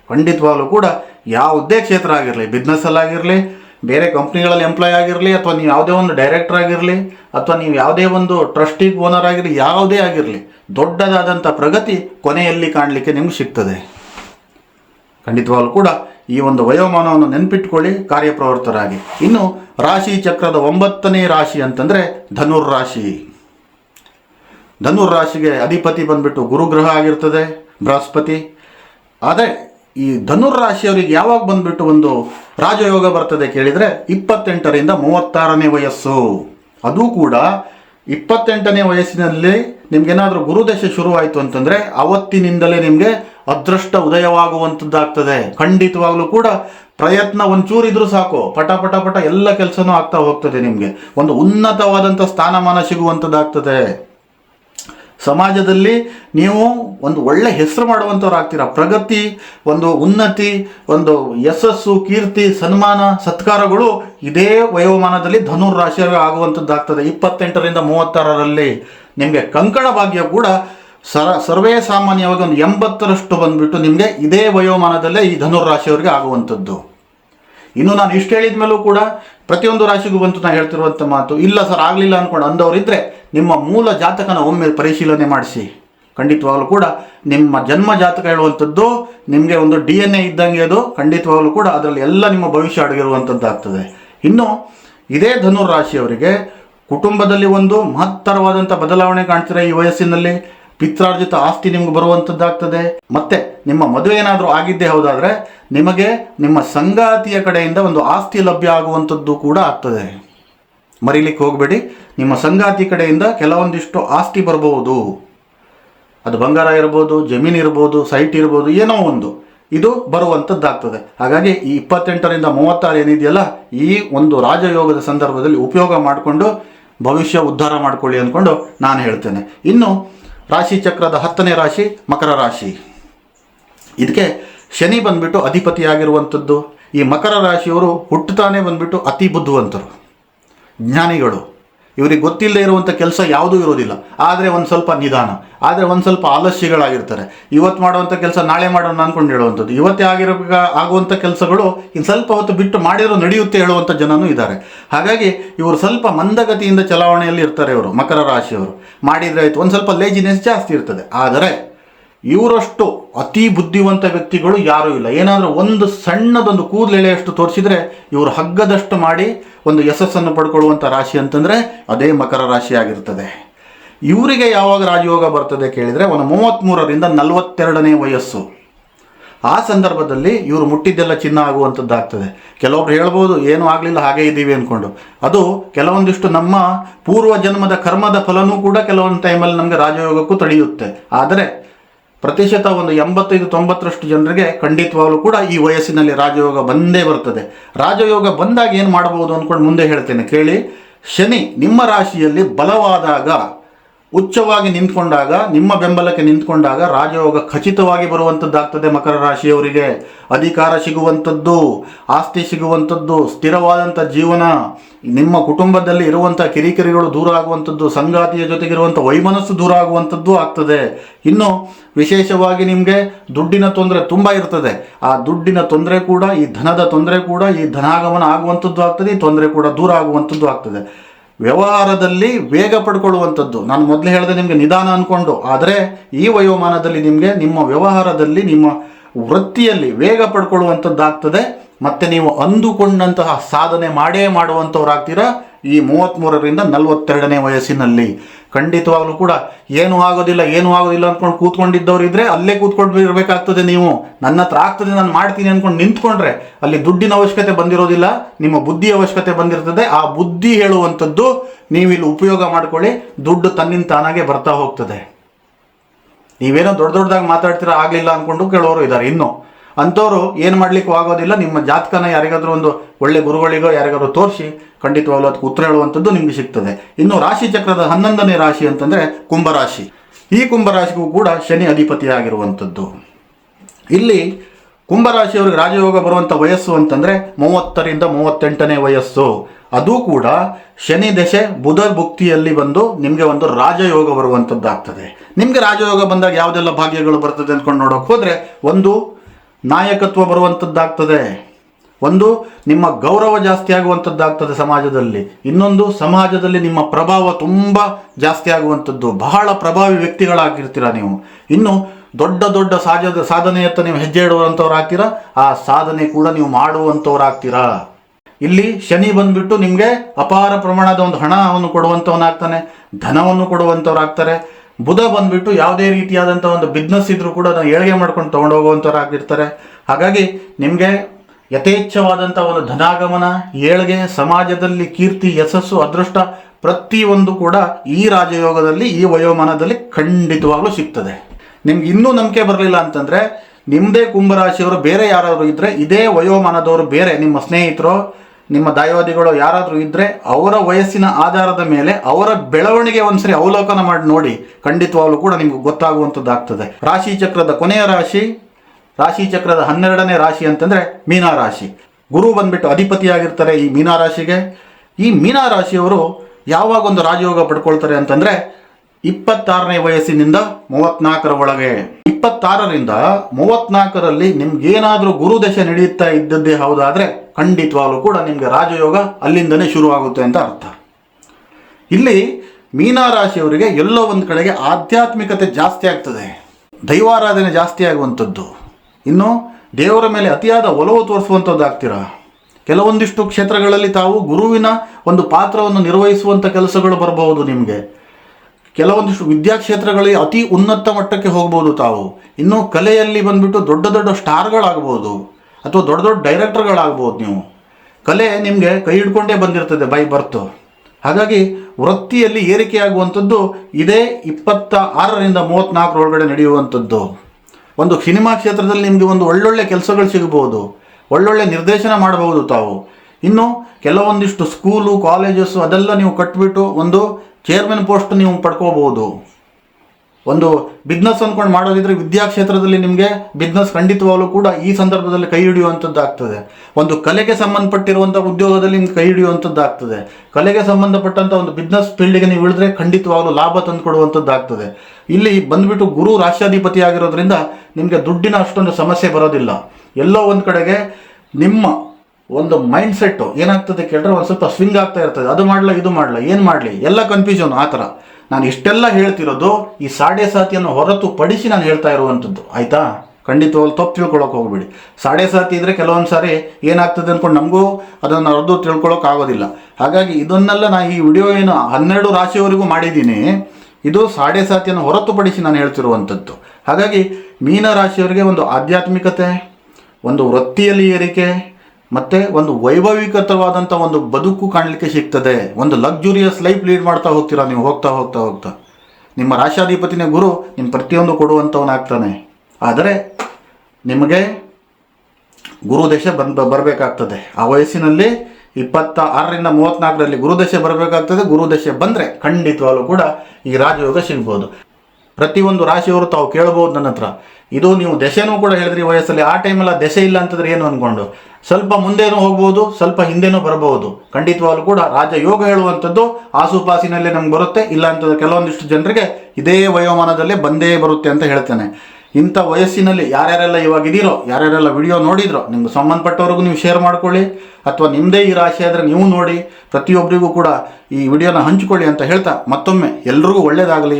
ಖಂಡಿತವಾಗಲೂ ಕೂಡ ಯಾವುದೇ ಕ್ಷೇತ್ರ ಆಗಿರಲಿ ಬಿಸ್ನೆಸ್ಸಲ್ಲಾಗಿರಲಿ ಬೇರೆ ಕಂಪ್ನಿಗಳಲ್ಲಿ ಎಂಪ್ಲಾಯ್ ಆಗಿರಲಿ ಅಥವಾ ನೀವು ಯಾವುದೇ ಒಂದು ಡೈರೆಕ್ಟರ್ ಆಗಿರಲಿ ಅಥವಾ ನೀವು ಯಾವುದೇ ಒಂದು ಟ್ರಸ್ಟಿ ಓನರ್ ಆಗಿರಲಿ, ಯಾವುದೇ ಆಗಿರಲಿ ದೊಡ್ಡದಾದಂಥ ಪ್ರಗತಿ ಕೊನೆಯಲ್ಲಿ ಕಾಣಲಿಕ್ಕೆ ನಿಮ್ಗೆ ಸಿಗ್ತದೆ. ಖಂಡಿತವಾಗ್ಲೂ ಕೂಡ ಈ ಒಂದು ವಯೋಮಾನವನ್ನು ನೆನ್ಪಿಟ್ಕೊಳ್ಳಿ, ಕಾರ್ಯಪ್ರವೃತ್ತರಾಗಿ. ಇನ್ನು ರಾಶಿ ಚಕ್ರದ ಒಂಬತ್ತನೇ ರಾಶಿ ಅಂತಂದರೆ ಧನುರ್ ರಾಶಿ ಧನುರ್ ರಾಶಿಗೆ ಅಧಿಪತಿ ಬಂದ್ಬಿಟ್ಟು ಗುರುಗ್ರಹ ಆಗಿರ್ತದೆ, ಬೃಹಸ್ಪತಿ. ಆದರೆ ಈ ಧನುರ್ ರಾಶಿಯವರಿಗೆ ಯಾವಾಗ ಬಂದ್ಬಿಟ್ಟು ಒಂದು ರಾಜಯೋಗ ಬರ್ತದೆ ಕೇಳಿದರೆ ಇಪ್ಪತ್ತೆಂಟರಿಂದ ಮೂವತ್ತಾರನೇ ವಯಸ್ಸು. ಅದು ಕೂಡ ಇಪ್ಪತ್ತೆಂಟನೇ ವಯಸ್ಸಿನಲ್ಲಿ ನಿಮ್ಗೇನಾದರೂ ಗುರುದಶೆ ಶುರುವಾಯಿತು ಅಂತಂದರೆ ಅವತ್ತಿನಿಂದಲೇ ನಿಮಗೆ ಅದೃಷ್ಟ ಉದಯವಾಗುವಂಥದ್ದಾಗ್ತದೆ ಖಂಡಿತವಾಗಲೂ ಕೂಡ ಪ್ರಯತ್ನ ಒಂಚೂರು ಇದ್ರೂ ಸಾಕು. ಪಟ ಪಟ ಪಟ ಎಲ್ಲ ಕೆಲಸನೂ ಆಗ್ತಾ ಹೋಗ್ತದೆ ನಿಮಗೆ. ಒಂದು ಉನ್ನತವಾದಂಥ ಸ್ಥಾನಮಾನ ಸಿಗುವಂಥದ್ದಾಗ್ತದೆ ಸಮಾಜದಲ್ಲಿ ನೀವು ಒಂದು ಒಳ್ಳೆ ಹೆಸರು ಮಾಡುವಂಥವ್ರು ಆಗ್ತೀರಾ ಪ್ರಗತಿ, ಒಂದು ಉನ್ನತಿ, ಒಂದು ಯಶಸ್ಸು, ಕೀರ್ತಿ, ಸನ್ಮಾನ, ಸತ್ಕಾರಗಳು ಇದೇ ವಯೋಮಾನದಲ್ಲಿ ಧನುರ್ ರಾಶಿಯವರಿಗೆ ಆಗುವಂಥದ್ದಾಗ್ತದೆ ಇಪ್ಪತ್ತೆಂಟರಿಂದ ಮೂವತ್ತಾರರಲ್ಲಿ ನಿಮಗೆ ಕಂಕಣ ಭಾಗ್ಯ ಕೂಡ ಸರ, ಸರ್ವೇ ಸಾಮಾನ್ಯವಾಗಿ ಒಂದು ಎಂಬತ್ತರಷ್ಟು ಬಂದ್ಬಿಟ್ಟು ನಿಮಗೆ ಇದೇ ವಯೋಮಾನದಲ್ಲೇ ಈ ಧನುರ್ ರಾಶಿಯವರಿಗೆ ಆಗುವಂಥದ್ದು ಇನ್ನು ನಾನು ಇಷ್ಟು ಹೇಳಿದ ಮೇಲೂ ಕೂಡ ಪ್ರತಿಯೊಂದು ರಾಶಿಗೂ ಬಂತು ನಾನು ಹೇಳ್ತಿರುವಂಥ ಮಾತು, ಇಲ್ಲ ಸರ್, ಆಗಲಿಲ್ಲ ಅಂದ್ಕೊಂಡು ಅಂದವರಿದ್ದರೆ ನಿಮ್ಮ ಮೂಲ ಜಾತಕನ ಒಮ್ಮೆ ಪರಿಶೀಲನೆ ಮಾಡಿಸಿ. ಖಂಡಿತವಾಗಲೂ ಕೂಡ ನಿಮ್ಮ ಜನ್ಮ ಜಾತಕ ಹೇಳುವಂಥದ್ದು ನಿಮಗೆ ಒಂದು ಡಿ ಎನ್ ಎ ಇದ್ದಂಗೆ ಅದು, ಖಂಡಿತವಾಗಲೂ ಕೂಡ ಅದರಲ್ಲಿ ಎಲ್ಲ ನಿಮ್ಮ ಭವಿಷ್ಯ ಅಡಗಿರುವಂಥದ್ದು ಆಗ್ತದೆ ಇನ್ನು ಇದೇ ಧನುರ್ ರಾಶಿಯವರಿಗೆ ಕುಟುಂಬದಲ್ಲಿ ಒಂದು ಮಹತ್ತರವಾದಂಥ ಬದಲಾವಣೆ ಕಾಣ್ತೀರಾ ಈ ವಯಸ್ಸಿನಲ್ಲಿ. ಪಿತ್ರಾರ್ಜಿತ ಆಸ್ತಿ ನಿಮ್ಗೆ ಬರುವಂಥದ್ದಾಗ್ತದೆ ಮತ್ತೆ ನಿಮ್ಮ ಮದುವೆ ಏನಾದರೂ ಆಗಿದ್ದೇ ಹೌದಾದರೆ ನಿಮಗೆ ನಿಮ್ಮ ಸಂಗಾತಿಯ ಕಡೆಯಿಂದ ಒಂದು ಆಸ್ತಿ ಲಭ್ಯ ಆಗುವಂಥದ್ದು ಕೂಡ ಆಗ್ತದೆ. ಮರಿಲಿಕ್ಕೆ ಹೋಗಬೇಡಿ. ನಿಮ್ಮ ಸಂಗಾತಿ ಕಡೆಯಿಂದ ಕೆಲವೊಂದಿಷ್ಟು ಆಸ್ತಿ ಬರಬಹುದು ಅದು ಬಂಗಾರ ಇರ್ಬೋದು, ಜಮೀನು ಇರ್ಬೋದು, ಸೈಟ್ ಇರ್ಬೋದು, ಏನೋ ಒಂದು. ಇದು ಬರುವಂಥದ್ದಾಗ್ತದೆ ಹಾಗಾಗಿ ಈ ಇಪ್ಪತ್ತೆಂಟರಿಂದ ಮೂವತ್ತಾರು ಏನಿದೆಯಲ್ಲ, ಈ ಒಂದು ರಾಜಯೋಗದ ಸಂದರ್ಭದಲ್ಲಿ ಉಪಯೋಗ ಮಾಡಿಕೊಂಡು ಭವಿಷ್ಯ ಉದ್ಧಾರ ಮಾಡಿಕೊಳ್ಳಿ ಅಂದ್ಕೊಂಡು ನಾನು ಹೇಳ್ತೇನೆ. ಇನ್ನು ರಾಶಿ ಚಕ್ರದ ಹತ್ತನೇ ರಾಶಿ, ಮಕರ ರಾಶಿ. ಇದಕ್ಕೆ ಶನಿ ಬಂದ್ಬಿಟ್ಟು ಅಧಿಪತಿಯಾಗಿರುವಂಥದ್ದು. ಈ ಮಕರ ರಾಶಿಯವರು ಹುಟ್ಟುತ್ತಾನೆ ಬಂದ್ಬಿಟ್ಟು ಅತಿ ಬುದ್ಧಿವಂತರು. ಜ್ಞಾನಿಗಳು. ಇವರಿಗೆ ಗೊತ್ತಿಲ್ಲದೆ ಇರುವಂಥ ಕೆಲಸ ಯಾವುದೂ ಇರೋದಿಲ್ಲ. ಆದರೆ ಒಂದು ಸ್ವಲ್ಪ ನಿಧಾನ. ಆದರೆ ಒಂದು ಸ್ವಲ್ಪ ಆಲಸ್ಯಗಳಾಗಿರ್ತಾರೆ. ಇವತ್ತು ಮಾಡುವಂಥ ಕೆಲಸ ನಾಳೆ ಮಾಡೋಣ ಅಂದ್ಕೊಂಡು ಹೇಳುವಂಥದ್ದು. ಇವತ್ತೇ ಆಗಿರೋ ಆಗುವಂಥ ಕೆಲಸಗಳು ಇನ್ನು ಸ್ವಲ್ಪ ಹೊತ್ತು ಬಿಟ್ಟು ಮಾಡಿದರೂ ನಡೆಯುತ್ತೆ ಹೇಳುವಂಥ ಜನನೂ ಇದ್ದಾರೆ. ಹಾಗಾಗಿ ಇವರು ಸ್ವಲ್ಪ ಮಂದಗತಿಯಿಂದ ಚಲಾವಣೆಯಲ್ಲಿ ಇರ್ತಾರೆ ಇವರು, ಮಕರ ರಾಶಿಯವರು. ಮಾಡಿದರೆ ಆಯಿತು. ಒಂದು ಸ್ವಲ್ಪ ಲೇಜಿನೆಸ್ ಜಾಸ್ತಿ ಇರ್ತದೆ. ಆದರೆ ಇವರಷ್ಟು ಅತಿ ಬುದ್ಧಿವಂತ ವ್ಯಕ್ತಿಗಳು ಯಾರೂ ಇಲ್ಲ. ಏನಾದರೂ ಒಂದು ಸಣ್ಣದೊಂದು ಕೂದಲೆಳೆಯಷ್ಟು ತೋರಿಸಿದರೆ ಇವರು ಹಗ್ಗದಷ್ಟು ಮಾಡಿ ಒಂದು ಯಶಸ್ಸನ್ನು ಪಡ್ಕೊಳ್ಳುವಂಥ ರಾಶಿ ಅಂತಂದರೆ ಅದೇ ಮಕರ ರಾಶಿ ಆಗಿರ್ತದೆ. ಇವರಿಗೆ ಯಾವಾಗ ರಾಜಯೋಗ ಬರ್ತದೆ ಕೇಳಿದರೆ ಒಂದು ಮೂವತ್ತ್ಮೂರರಿಂದ ನಲವತ್ತೆರಡನೇ ವಯಸ್ಸು. ಆ ಸಂದರ್ಭದಲ್ಲಿ ಇವರು ಮುಟ್ಟಿದ್ದೆಲ್ಲ ಚಿನ್ನ ಆಗುವಂಥದ್ದಾಗ್ತದೆ ಕೆಲವೊಬ್ರು ಹೇಳ್ಬೋದು, ಏನೂ ಆಗಲಿಲ್ಲ, ಹಾಗೆ ಇದ್ದೀವಿ ಅಂದ್ಕೊಂಡು ಅದು ಕೆಲವೊಂದಿಷ್ಟು ನಮ್ಮ ಪೂರ್ವ ಜನ್ಮದ ಕರ್ಮದ ಫಲನೂ ಕೂಡ ಕೆಲವೊಂದು ಟೈಮಲ್ಲಿ ನಮಗೆ ರಾಜಯೋಗಕ್ಕೂ ತಡೆಯುತ್ತೆ. ಆದರೆ ಪ್ರತಿಶತ ಒಂದು ಎಂಬತ್ತೈದು, ತೊಂಬತ್ತರಷ್ಟು ಜನರಿಗೆ ಖಂಡಿತವಾಗಲೂ ಕೂಡ ಈ ವಯಸ್ಸಿನಲ್ಲಿ ರಾಜಯೋಗ ಬಂದೇ ಬರ್ತದೆ. ರಾಜಯೋಗ ಬಂದಾಗ ಏನು ಮಾಡಬಹುದು ಅಂದ್ಕೊಂಡು ಮುಂದೆ ಹೇಳ್ತೇನೆ. ಕೇಳಿ, ಶನಿ ನಿಮ್ಮ ರಾಶಿಯಲ್ಲಿ ಬಲವಾದಾಗ ಉಚ್ಚವಾಗಿ ನಿಂತ್ಕೊಂಡಾಗ, ನಿಮ್ಮ ಬೆಂಬಲಕ್ಕೆ ನಿಂತ್ಕೊಂಡಾಗ ರಾಜಯೋಗ ಖಚಿತವಾಗಿ ಬರುವಂಥದ್ದಾಗ್ತದೆ ಮಕರ ರಾಶಿಯವರಿಗೆ. ಅಧಿಕಾರ ಸಿಗುವಂಥದ್ದು ಆಸ್ತಿ ಸಿಗುವಂಥದ್ದು ಸ್ಥಿರವಾದಂಥ ಜೀವನ, ನಿಮ್ಮ ಕುಟುಂಬದಲ್ಲಿ ಇರುವಂಥ ಕಿರಿಕಿರಿಗಳು ದೂರ ಆಗುವಂಥದ್ದು ಸಂಗಾತಿಯ ಜೊತೆಗಿರುವಂಥ ವೈಮನಸ್ಸು ದೂರ ಆಗುವಂಥದ್ದು ಆಗ್ತದೆ. ಇನ್ನು ವಿಶೇಷವಾಗಿ ನಿಮಗೆ ದುಡ್ಡಿನ ತೊಂದರೆ ತುಂಬ ಇರ್ತದೆ. ಆ ದುಡ್ಡಿನ ತೊಂದರೆ ಕೂಡ, ಈ ಧನದ ತೊಂದರೆ ಕೂಡ, ಈ ಧನಾಗಮನ ಆಗುವಂಥದ್ದು ಆಗ್ತದೆ, ಈ ತೊಂದರೆ ಕೂಡ ದೂರ ಆಗುವಂಥದ್ದು ಆಗ್ತದೆ. ವ್ಯವಹಾರದಲ್ಲಿ ವೇಗ ಪಡ್ಕೊಳ್ಳುವಂಥದ್ದು. ನಾನು ಮೊದಲೇ ಹೇಳಿದೆ ನಿಮಗೆ ನಿಧಾನ ಅಂದ್ಕೊಂಡು ಆದರೆ ಈ ವಯೋಮಾನದಲ್ಲಿ ನಿಮಗೆ ನಿಮ್ಮ ವ್ಯವಹಾರದಲ್ಲಿ, ನಿಮ್ಮ ವೃತ್ತಿಯಲ್ಲಿ ವೇಗ ಪಡ್ಕೊಳ್ಳುವಂಥದ್ದಾಗ್ತದೆ. ಮತ್ತು ನೀವು ಅಂದುಕೊಂಡಂತಹ ಸಾಧನೆ ಮಾಡೇ ಮಾಡುವಂಥವ್ರಾಗ್ತೀರಾ? ಈ ಮೂವತ್ತ್ಮೂರರಿಂದ ನಲವತ್ತೆರಡನೇ ವಯಸ್ಸಿನಲ್ಲಿ. ಖಂಡಿತವಾಗ್ಲೂ ಕೂಡ ಏನೂ ಆಗೋದಿಲ್ಲ ಏನೂ ಆಗೋದಿಲ್ಲ ಅಂದ್ಕೊಂಡು ಕೂತ್ಕೊಂಡಿದ್ದವ್ರು ಇದ್ರೆ ಅಲ್ಲೇ ಕೂತ್ಕೊಂಡು ಇರಬೇಕಾಗ್ತದೆ ನೀವು. ನನ್ನ ಹತ್ರ ಆಗ್ತದೆ, ನಾನು ಮಾಡ್ತೀನಿ ಅಂದ್ಕೊಂಡು ನಿಂತ್ಕೊಂಡ್ರೆ ಅಲ್ಲಿ ದುಡ್ಡಿನ ಅವಶ್ಯಕತೆ ಬಂದಿರೋದಿಲ್ಲ, ನಿಮ್ಮ ಬುದ್ಧಿ ಅವಶ್ಯಕತೆ ಬಂದಿರ್ತದೆ. ಆ ಬುದ್ಧಿ ಹೇಳುವಂಥದ್ದು ಇಲ್ಲಿ ಉಪಯೋಗ ಮಾಡ್ಕೊಳ್ಳಿ, ದುಡ್ಡು ತನ್ನಿಂದ ತಾನಾಗೆ ಬರ್ತಾ ಹೋಗ್ತದೆ. ನೀವೇನೋ ದೊಡ್ಡ ದೊಡ್ಡದಾಗಿ ಮಾತಾಡ್ತೀರಾ, ಆಗಲಿಲ್ಲ ಅಂದ್ಕೊಂಡು ಕೇಳೋರು ಇದ್ದಾರೆ ಇನ್ನು. ಅಂಥವ್ರು ಏನು ಮಾಡ್ಲಿಕ್ಕೂ ಆಗೋದಿಲ್ಲ. ನಿಮ್ಮ ಜಾತಕನ ಯಾರಿಗಾದರೂ ಒಂದು ಒಳ್ಳೆ ಗುರುಗಳಿಗೋ ಯಾರಿಗಾದರೂ ತೋರಿಸಿ ಖಂಡಿತವಾಗ್ಲೂ ಅದಕ್ಕೆ ಉತ್ತರ ಹೇಳುವಂಥದ್ದು ನಿಮಗೆ ಸಿಗ್ತದೆ. ಇನ್ನು ರಾಶಿ ಚಕ್ರದ ಹನ್ನೊಂದನೇ ರಾಶಿ ಅಂತಂದರೆ ಕುಂಭರಾಶಿ. ಈ ಕುಂಭರಾಶಿಗೂ ಕೂಡ ಶನಿ ಅಧಿಪತಿಯಾಗಿರುವಂಥದ್ದು. ಇಲ್ಲಿ ಕುಂಭರಾಶಿಯವರಿಗೆ ರಾಜಯೋಗ ಬರುವಂಥ ವಯಸ್ಸು ಅಂತಂದರೆ ಮೂವತ್ತರಿಂದ ಮೂವತ್ತೆಂಟನೇ ವಯಸ್ಸು. ಅದು ಕೂಡ ಶನಿ ದಶೆ ಬುಧ ಭುಕ್ತಿಯಲ್ಲಿ ಬಂದು ನಿಮಗೆ ಒಂದು ರಾಜಯೋಗ ಬರುವಂಥದ್ದಾಗ್ತದೆ. ನಿಮಗೆ ರಾಜಯೋಗ ಬಂದಾಗ ಯಾವುದೆಲ್ಲ ಭಾಗ್ಯಗಳು ಬರ್ತದೆ ಅಂದ್ಕೊಂಡು ನೋಡೋಕೆ ಹೋದರೆ ಒಂದು ನಾಯಕತ್ವ ಬರುವಂಥದ್ದಾಗ್ತದೆ ಒಂದು, ನಿಮ್ಮ ಗೌರವ ಜಾಸ್ತಿ ಆಗುವಂಥದ್ದಾಗ್ತದೆ ಸಮಾಜದಲ್ಲಿ. ಇನ್ನೊಂದು, ಸಮಾಜದಲ್ಲಿ ನಿಮ್ಮ ಪ್ರಭಾವ ತುಂಬ ಜಾಸ್ತಿ ಆಗುವಂಥದ್ದು ಬಹಳ ಪ್ರಭಾವಿ ವ್ಯಕ್ತಿಗಳಾಗಿರ್ತೀರ ನೀವು. ಇನ್ನು, ದೊಡ್ಡ ದೊಡ್ಡ ಸಾಜದ ಸಾಧನೆಯತ್ತ ನೀವು ಹೆಜ್ಜೆ ಇಡುವಂಥವ್ರಾಗ್ತೀರಾ ಆ ಸಾಧನೆ ಕೂಡ ನೀವು ಮಾಡುವಂಥವ್ರಾಗ್ತೀರಾ ಇಲ್ಲಿ ಶನಿ ಬಂದ್ಬಿಟ್ಟು ನಿಮಗೆ ಅಪಾರ ಪ್ರಮಾಣದ ಒಂದು ಹಣವನ್ನು ಕೊಡುವಂಥವನಾಗ್ತಾನೆ ಧನವನ್ನು ಕೊಡುವಂಥವ್ರಾಗ್ತಾರೆ ಬುಧ ಬಂದ್ಬಿಟ್ಟು ಯಾವುದೇ ರೀತಿಯಾದಂಥ ಒಂದು ಬಿಸ್ನೆಸ್ ಇದ್ರೂ ಕೂಡ ಅದನ್ನು ಏಳಿಗೆ ಮಾಡ್ಕೊಂಡು ತೊಗೊಂಡೋಗುವಂಥವ್ರಾಗಿರ್ತಾರೆ ಹಾಗಾಗಿ ನಿಮಗೆ ಯಥೇಚ್ಛವಾದಂಥ ಒಂದು ಧನಾಗಮನ, ಏಳಿಗೆ, ಸಮಾಜದಲ್ಲಿ ಕೀರ್ತಿ, ಯಶಸ್ಸು, ಅದೃಷ್ಟ ಪ್ರತಿಯೊಂದು ಕೂಡ ಈ ರಾಜಯೋಗದಲ್ಲಿ, ಈ ವಯೋಮಾನದಲ್ಲಿ ಖಂಡಿತವಾಗ್ಲೂ ಸಿಗ್ತದೆ. ನಿಮ್ಗೆ ಇನ್ನೂ ನಂಬಿಕೆ ಬರಲಿಲ್ಲ ಅಂತಂದರೆ ನಿಮ್ಮದೇ ಕುಂಭರಾಶಿಯವರು ಬೇರೆ ಯಾರಾದರೂ ಇದ್ದರೆ ಇದೇ ವಯೋಮಾನದವರು ಬೇರೆ, ನಿಮ್ಮ ಸ್ನೇಹಿತರು ನಿಮ್ಮ ದೈವಾದಿಗಳು ಯಾರಾದರೂ ಇದ್ದರೆ ಅವರ ವಯಸ್ಸಿನ ಆಧಾರದ ಮೇಲೆ ಅವರ ಬೆಳವಣಿಗೆ ಒಂದ್ಸರಿ ಅವಲೋಕನ ಮಾಡಿ ನೋಡಿ. ಖಂಡಿತವಾಗ್ಲೂ ಕೂಡ ನಿಮ್ಗೆ ಗೊತ್ತಾಗುವಂಥದ್ದಾಗ್ತದೆ ರಾಶಿ ಚಕ್ರದ ಕೊನೆಯ ರಾಶಿ ರಾಶಿ ಚಕ್ರದ ಹನ್ನೆರಡನೇ ರಾಶಿ ಅಂತಂದರೆ ಮೀನಾರಾಶಿ ಗುರು ಬಂದ್ಬಿಟ್ಟು ಅಧಿಪತಿಯಾಗಿರ್ತಾರೆ ಈ ಮೀನಾರಾಶಿಗೆ ಈ ಮೀನಾರಾಶಿಯವರು ಯಾವಾಗ ಒಂದು ರಾಜಯೋಗ ಪಡ್ಕೊಳ್ತಾರೆ ಅಂತಂದ್ರೆ ಇಪ್ಪತ್ತಾರನೇ ವಯಸ್ಸಿನಿಂದ ಮೂವತ್ನಾಲ್ಕರ ಒಳಗೆ. ಇಪ್ಪತ್ತಾರರಿಂದ ಮೂವತ್ನಾಲ್ಕರಲ್ಲಿ ನಿಮ್ಗೇನಾದ್ರೂ ಗುರುದಶೆ ನಡೆಯುತ್ತಾ ಇದ್ದದ್ದೇ ಹೌದಾದ್ರೆ ಖಂಡಿತವಾಗ್ಲೂ ಕೂಡ ನಿಮ್ಗೆ ರಾಜಯೋಗ ಅಲ್ಲಿಂದನೇ ಶುರುವಾಗುತ್ತೆ ಅಂತ ಅರ್ಥ. ಇಲ್ಲಿ ಮೀನಾ ರಾಶಿಯವರಿಗೆ ಎಲ್ಲೋ ಒಂದು ಕಡೆಗೆ ಆಧ್ಯಾತ್ಮಿಕತೆ ಜಾಸ್ತಿ ಆಗ್ತದೆ. ದೈವಾರಾಧನೆ ಜಾಸ್ತಿ ಆಗುವಂಥದ್ದು. ಇನ್ನು ದೇವರ ಮೇಲೆ ಅತಿಯಾದ ಒಲವು ತೋರಿಸುವಂಥದ್ದು ಆಗ್ತೀರಾ? ಕೆಲವೊಂದಿಷ್ಟು ಕ್ಷೇತ್ರಗಳಲ್ಲಿ ತಾವು ಗುರುವಿನ ಒಂದು ಪಾತ್ರವನ್ನು ನಿರ್ವಹಿಸುವಂಥ ಕೆಲಸಗಳು ಬರಬಹುದು ನಿಮಗೆ. ಕೆಲವೊಂದಿಷ್ಟು ವಿದ್ಯಾಕ್ಷೇತ್ರಗಳಲ್ಲಿ ಅತಿ ಉನ್ನತ ಮಟ್ಟಕ್ಕೆ ಹೋಗ್ಬೋದು ತಾವು. ಇನ್ನು ಕಲೆಯಲ್ಲಿ ಬಂದ್ಬಿಟ್ಟು ದೊಡ್ಡ ದೊಡ್ಡ ಸ್ಟಾರ್ಗಳಾಗ್ಬೋದು. ಅಥವಾ ದೊಡ್ಡ ದೊಡ್ಡ ಡೈರೆಕ್ಟರ್ಗಳಾಗ್ಬೋದು ನೀವು. ಕಲೆ ನಿಮಗೆ ಕೈ ಹಿಡ್ಕೊಂಡೇ ಬಂದಿರ್ತದೆ ಬೈ ಬರ್ತು ಹಾಗಾಗಿ ವೃತ್ತಿಯಲ್ಲಿ ಏರಿಕೆಯಾಗುವಂಥದ್ದು ಇದೇ ಇಪ್ಪತ್ತ ಆರರಿಂದ ಮೂವತ್ತ್ನಾಲ್ಕರ ಒಳಗಡೆ ನಡೆಯುವಂಥದ್ದು. ಒಂದು ಸಿನಿಮಾ ಕ್ಷೇತ್ರದಲ್ಲಿ ನಿಮಗೆ ಒಂದು ಒಳ್ಳೊಳ್ಳೆ ಕೆಲಸಗಳು ಸಿಗಬಹುದು ಒಳ್ಳೊಳ್ಳೆ ನಿರ್ದೇಶನ ಮಾಡಬಹುದು ತಾವು. ಇನ್ನು ಕೆಲವೊಂದಿಷ್ಟು ಸ್ಕೂಲು ಕಾಲೇಜಸ್ಸು ಅದೆಲ್ಲ ನೀವು ಕಟ್ಬಿಟ್ಟು ಒಂದು ಚೇರ್ಮನ್ ಪೋಸ್ಟ್ ನೀವು ಪಡ್ಕೋಬಹುದು ಒಂದು ಬಿಸ್ನೆಸ್ ಅಂದ್ಕೊಂಡು ಮಾಡೋದಿದ್ರೆ ವಿದ್ಯಾಕ್ಷೇತ್ರದಲ್ಲಿ ನಿಮಗೆ ಬಿಸ್ನೆಸ್ ಖಂಡಿತವಾಗಲೂ ಕೂಡ ಈ ಸಂದರ್ಭದಲ್ಲಿ ಕೈ ಹಿಡಿಯುವಂಥದ್ದಾಗ್ತದೆ ಒಂದು ಕಲೆಗೆ ಸಂಬಂಧಪಟ್ಟಿರುವಂಥ ಉದ್ಯೋಗದಲ್ಲಿ ನಿಮ್ಗೆ ಕೈ ಹಿಡಿಯುವಂಥದ್ದಾಗ್ತದೆ ಕಲೆಗೆ ಸಂಬಂಧಪಟ್ಟಂಥ ಒಂದು ಬಿಸ್ನೆಸ್ ಫೀಲ್ಡಿಗೆ ನೀವು ಇಳಿದ್ರೆ ಖಂಡಿತವಾಗಲೂ ಲಾಭ ತಂದು ಕೊಡುವಂಥದ್ದು ಆಗ್ತದೆ. ಇಲ್ಲಿ ಬಂದ್ಬಿಟ್ಟು ಗುರು ರಾಷ್ಟ್ರಾಧಿಪತಿ ಆಗಿರೋದ್ರಿಂದ ನಿಮಗೆ ದುಡ್ಡಿನ ಅಷ್ಟೊಂದು ಸಮಸ್ಯೆ ಬರೋದಿಲ್ಲ. ಎಲ್ಲೋ ಒಂದು ಕಡೆಗೆ ನಿಮ್ಮ ಒಂದು ಮೈಂಡ್ ಸೆಟ್ಟು ಏನಾಗ್ತದೆ ಕೇಳಿದ್ರೆ ಒಂದು ಸ್ವಲ್ಪ ಸ್ವಿಂಗ್ ಆಗ್ತಾ ಇರ್ತದೆ. ಅದು ಮಾಡಲ, ಇದು ಮಾಡಲ, ಏನು ಮಾಡಲಿ? ಎಲ್ಲ ಕನ್ಫ್ಯೂಷನ್ ಆ ಥರ. ನಾನು ಇಷ್ಟೆಲ್ಲ ಹೇಳ್ತಿರೋದು ಈ ಸಾಡೆ ಸಾತಿಯನ್ನು ಹೊರತು ಪಡಿಸಿ ನಾನು ಹೇಳ್ತಾ ಇರುವಂಥದ್ದು ಆಯಿತಾ? ಖಂಡಿತವಾಗ್ಲು ತಪ್ಪು ತಿಳ್ಕೊಳಕ್ಕೆ ಹೋಗ್ಬೇಡಿ. ಸಾಡೆ ಸಾತಿ ಇದ್ರೆ ಕೆಲವೊಂದು ಸಾರಿ ಏನಾಗ್ತದೆ ಅಂದ್ಕೊಂಡು ನಮಗೂ ಅದನ್ನು ಅರ್ಧ ತಿಳ್ಕೊಳಕ್ಕೆ ಆಗೋದಿಲ್ಲ. ಹಾಗಾಗಿ ಇದನ್ನೆಲ್ಲ ನಾನು ಈ ವಿಡಿಯೋ ಏನು ಹನ್ನೆರಡು ರಾಶಿಯವರೆಗೂ ಮಾಡಿದ್ದೀನಿ. ಇದು ಸಾಡೆ ಸಾತಿಯನ್ನು ಹೊರತುಪಡಿಸಿ ನಾನು ಹೇಳ್ತಿರುವಂಥದ್ದು ಹಾಗಾಗಿ ಮೀನ ರಾಶಿಯವರಿಗೆ ಒಂದು ಆಧ್ಯಾತ್ಮಿಕತೆ, ಒಂದು ವೃತ್ತಿಯಲ್ಲಿ ಏರಿಕೆ ಮತ್ತೆ ಒಂದು ವೈಭವಿಕತವಾದಂಥ ಒಂದು ಬದುಕು ಕಾಣಲಿಕ್ಕೆ ಸಿಗ್ತದೆ. ಒಂದು ಲಕ್ಸುರಿಯಸ್ ಲೈಫ್ ಲೀಡ್ ಮಾಡ್ತಾ ಹೋಗ್ತೀರಾ ನೀವು, ಹೋಗ್ತಾ ಹೋಗ್ತಾ ಹೋಗ್ತಾ. ನಿಮ್ಮ ರಾಶಾಧಿಪತಿನೇ ಗುರು ನಿಮ್ಮ ಪ್ರತಿಯೊಂದು ಕೊಡುವಂಥವನಾಗ್ತಾನೆ ಆದರೆ ನಿಮಗೆ ಗುರುದಶೆ ಬಂದು, ಬರಬೇಕಾಗ್ತದೆ. ಆ ವಯಸ್ಸಿನಲ್ಲಿ ಇಪ್ಪತ್ತ ಆರರಿಂದ ಮೂವತ್ತ್ನಾಲ್ಕರಲ್ಲಿ ಗುರುದಶೆ ಬರಬೇಕಾಗ್ತದೆ. ಗುರುದಶೆ ಬಂದರೆ ಖಂಡಿತವಾಗಲೂ ಕೂಡ ಈ ರಾಜಯೋಗ ಸಿಗ್ಬೋದು. ಪ್ರತಿಯೊಂದು ರಾಶಿಯವರು ತಾವು ಕೇಳಬಹುದು ನನ್ನ ಹತ್ರ. ಇದು ನೀವು ದೆಸೆನೂ ಕೂಡ ಹೇಳಿದ್ರಿ ವಯಸ್ಸಲ್ಲಿ. ಆ ಟೈಮೆಲ್ಲ ದೆಸೆ ಇಲ್ಲ ಅಂತಂದ್ರೆ ಏನು ಅಂದ್ಕೊಂಡು ಸ್ವಲ್ಪ ಮುಂದೇನೂ ಹೋಗ್ಬೋದು, ಸ್ವಲ್ಪ ಹಿಂದೆನೂ ಬರಬಹುದು. ಖಂಡಿತವಾಗ್ಲೂ ಕೂಡ ರಾಜಯೋಗ ಹೇಳುವಂಥದ್ದು ಆಸುಪಾಸಿನಲ್ಲೇ ನಮ್ಗೆ ಬರುತ್ತೆ. ಇಲ್ಲ ಅಂತಂದ್ರೆ ಕೆಲವೊಂದಿಷ್ಟು ಜನರಿಗೆ ಇದೇ ವಯೋಮಾನದಲ್ಲೇ ಬಂದೇ ಬರುತ್ತೆ ಅಂತ ಹೇಳ್ತೇನೆ. ಇಂಥ ವಯಸ್ಸಿನಲ್ಲಿ ಯಾರ್ಯಾರೆಲ್ಲ ಇವಾಗ ಇದೀರೋ, ಯಾರ್ಯಾರೆಲ್ಲ ವಿಡಿಯೋ ನೋಡಿದ್ರೋ, ನಿಮ್ಗೆ ಸಂಬಂಧಪಟ್ಟವ್ರಿಗೂ ನೀವು ಶೇರ್ ಮಾಡ್ಕೊಳ್ಳಿ. ಅಥವಾ ನಿಮ್ಮದೇ ಈ ರಾಶಿ ಆದರೆ ನೀವು ನೋಡಿ. ಪ್ರತಿಯೊಬ್ಬರಿಗೂ ಕೂಡ ಈ ವಿಡಿಯೋನ ಹಂಚಿಕೊಳ್ಳಿ ಅಂತ ಹೇಳ್ತಾ ಮತ್ತೊಮ್ಮೆ ಎಲ್ರಿಗೂ ಒಳ್ಳೆಯದಾಗಲಿ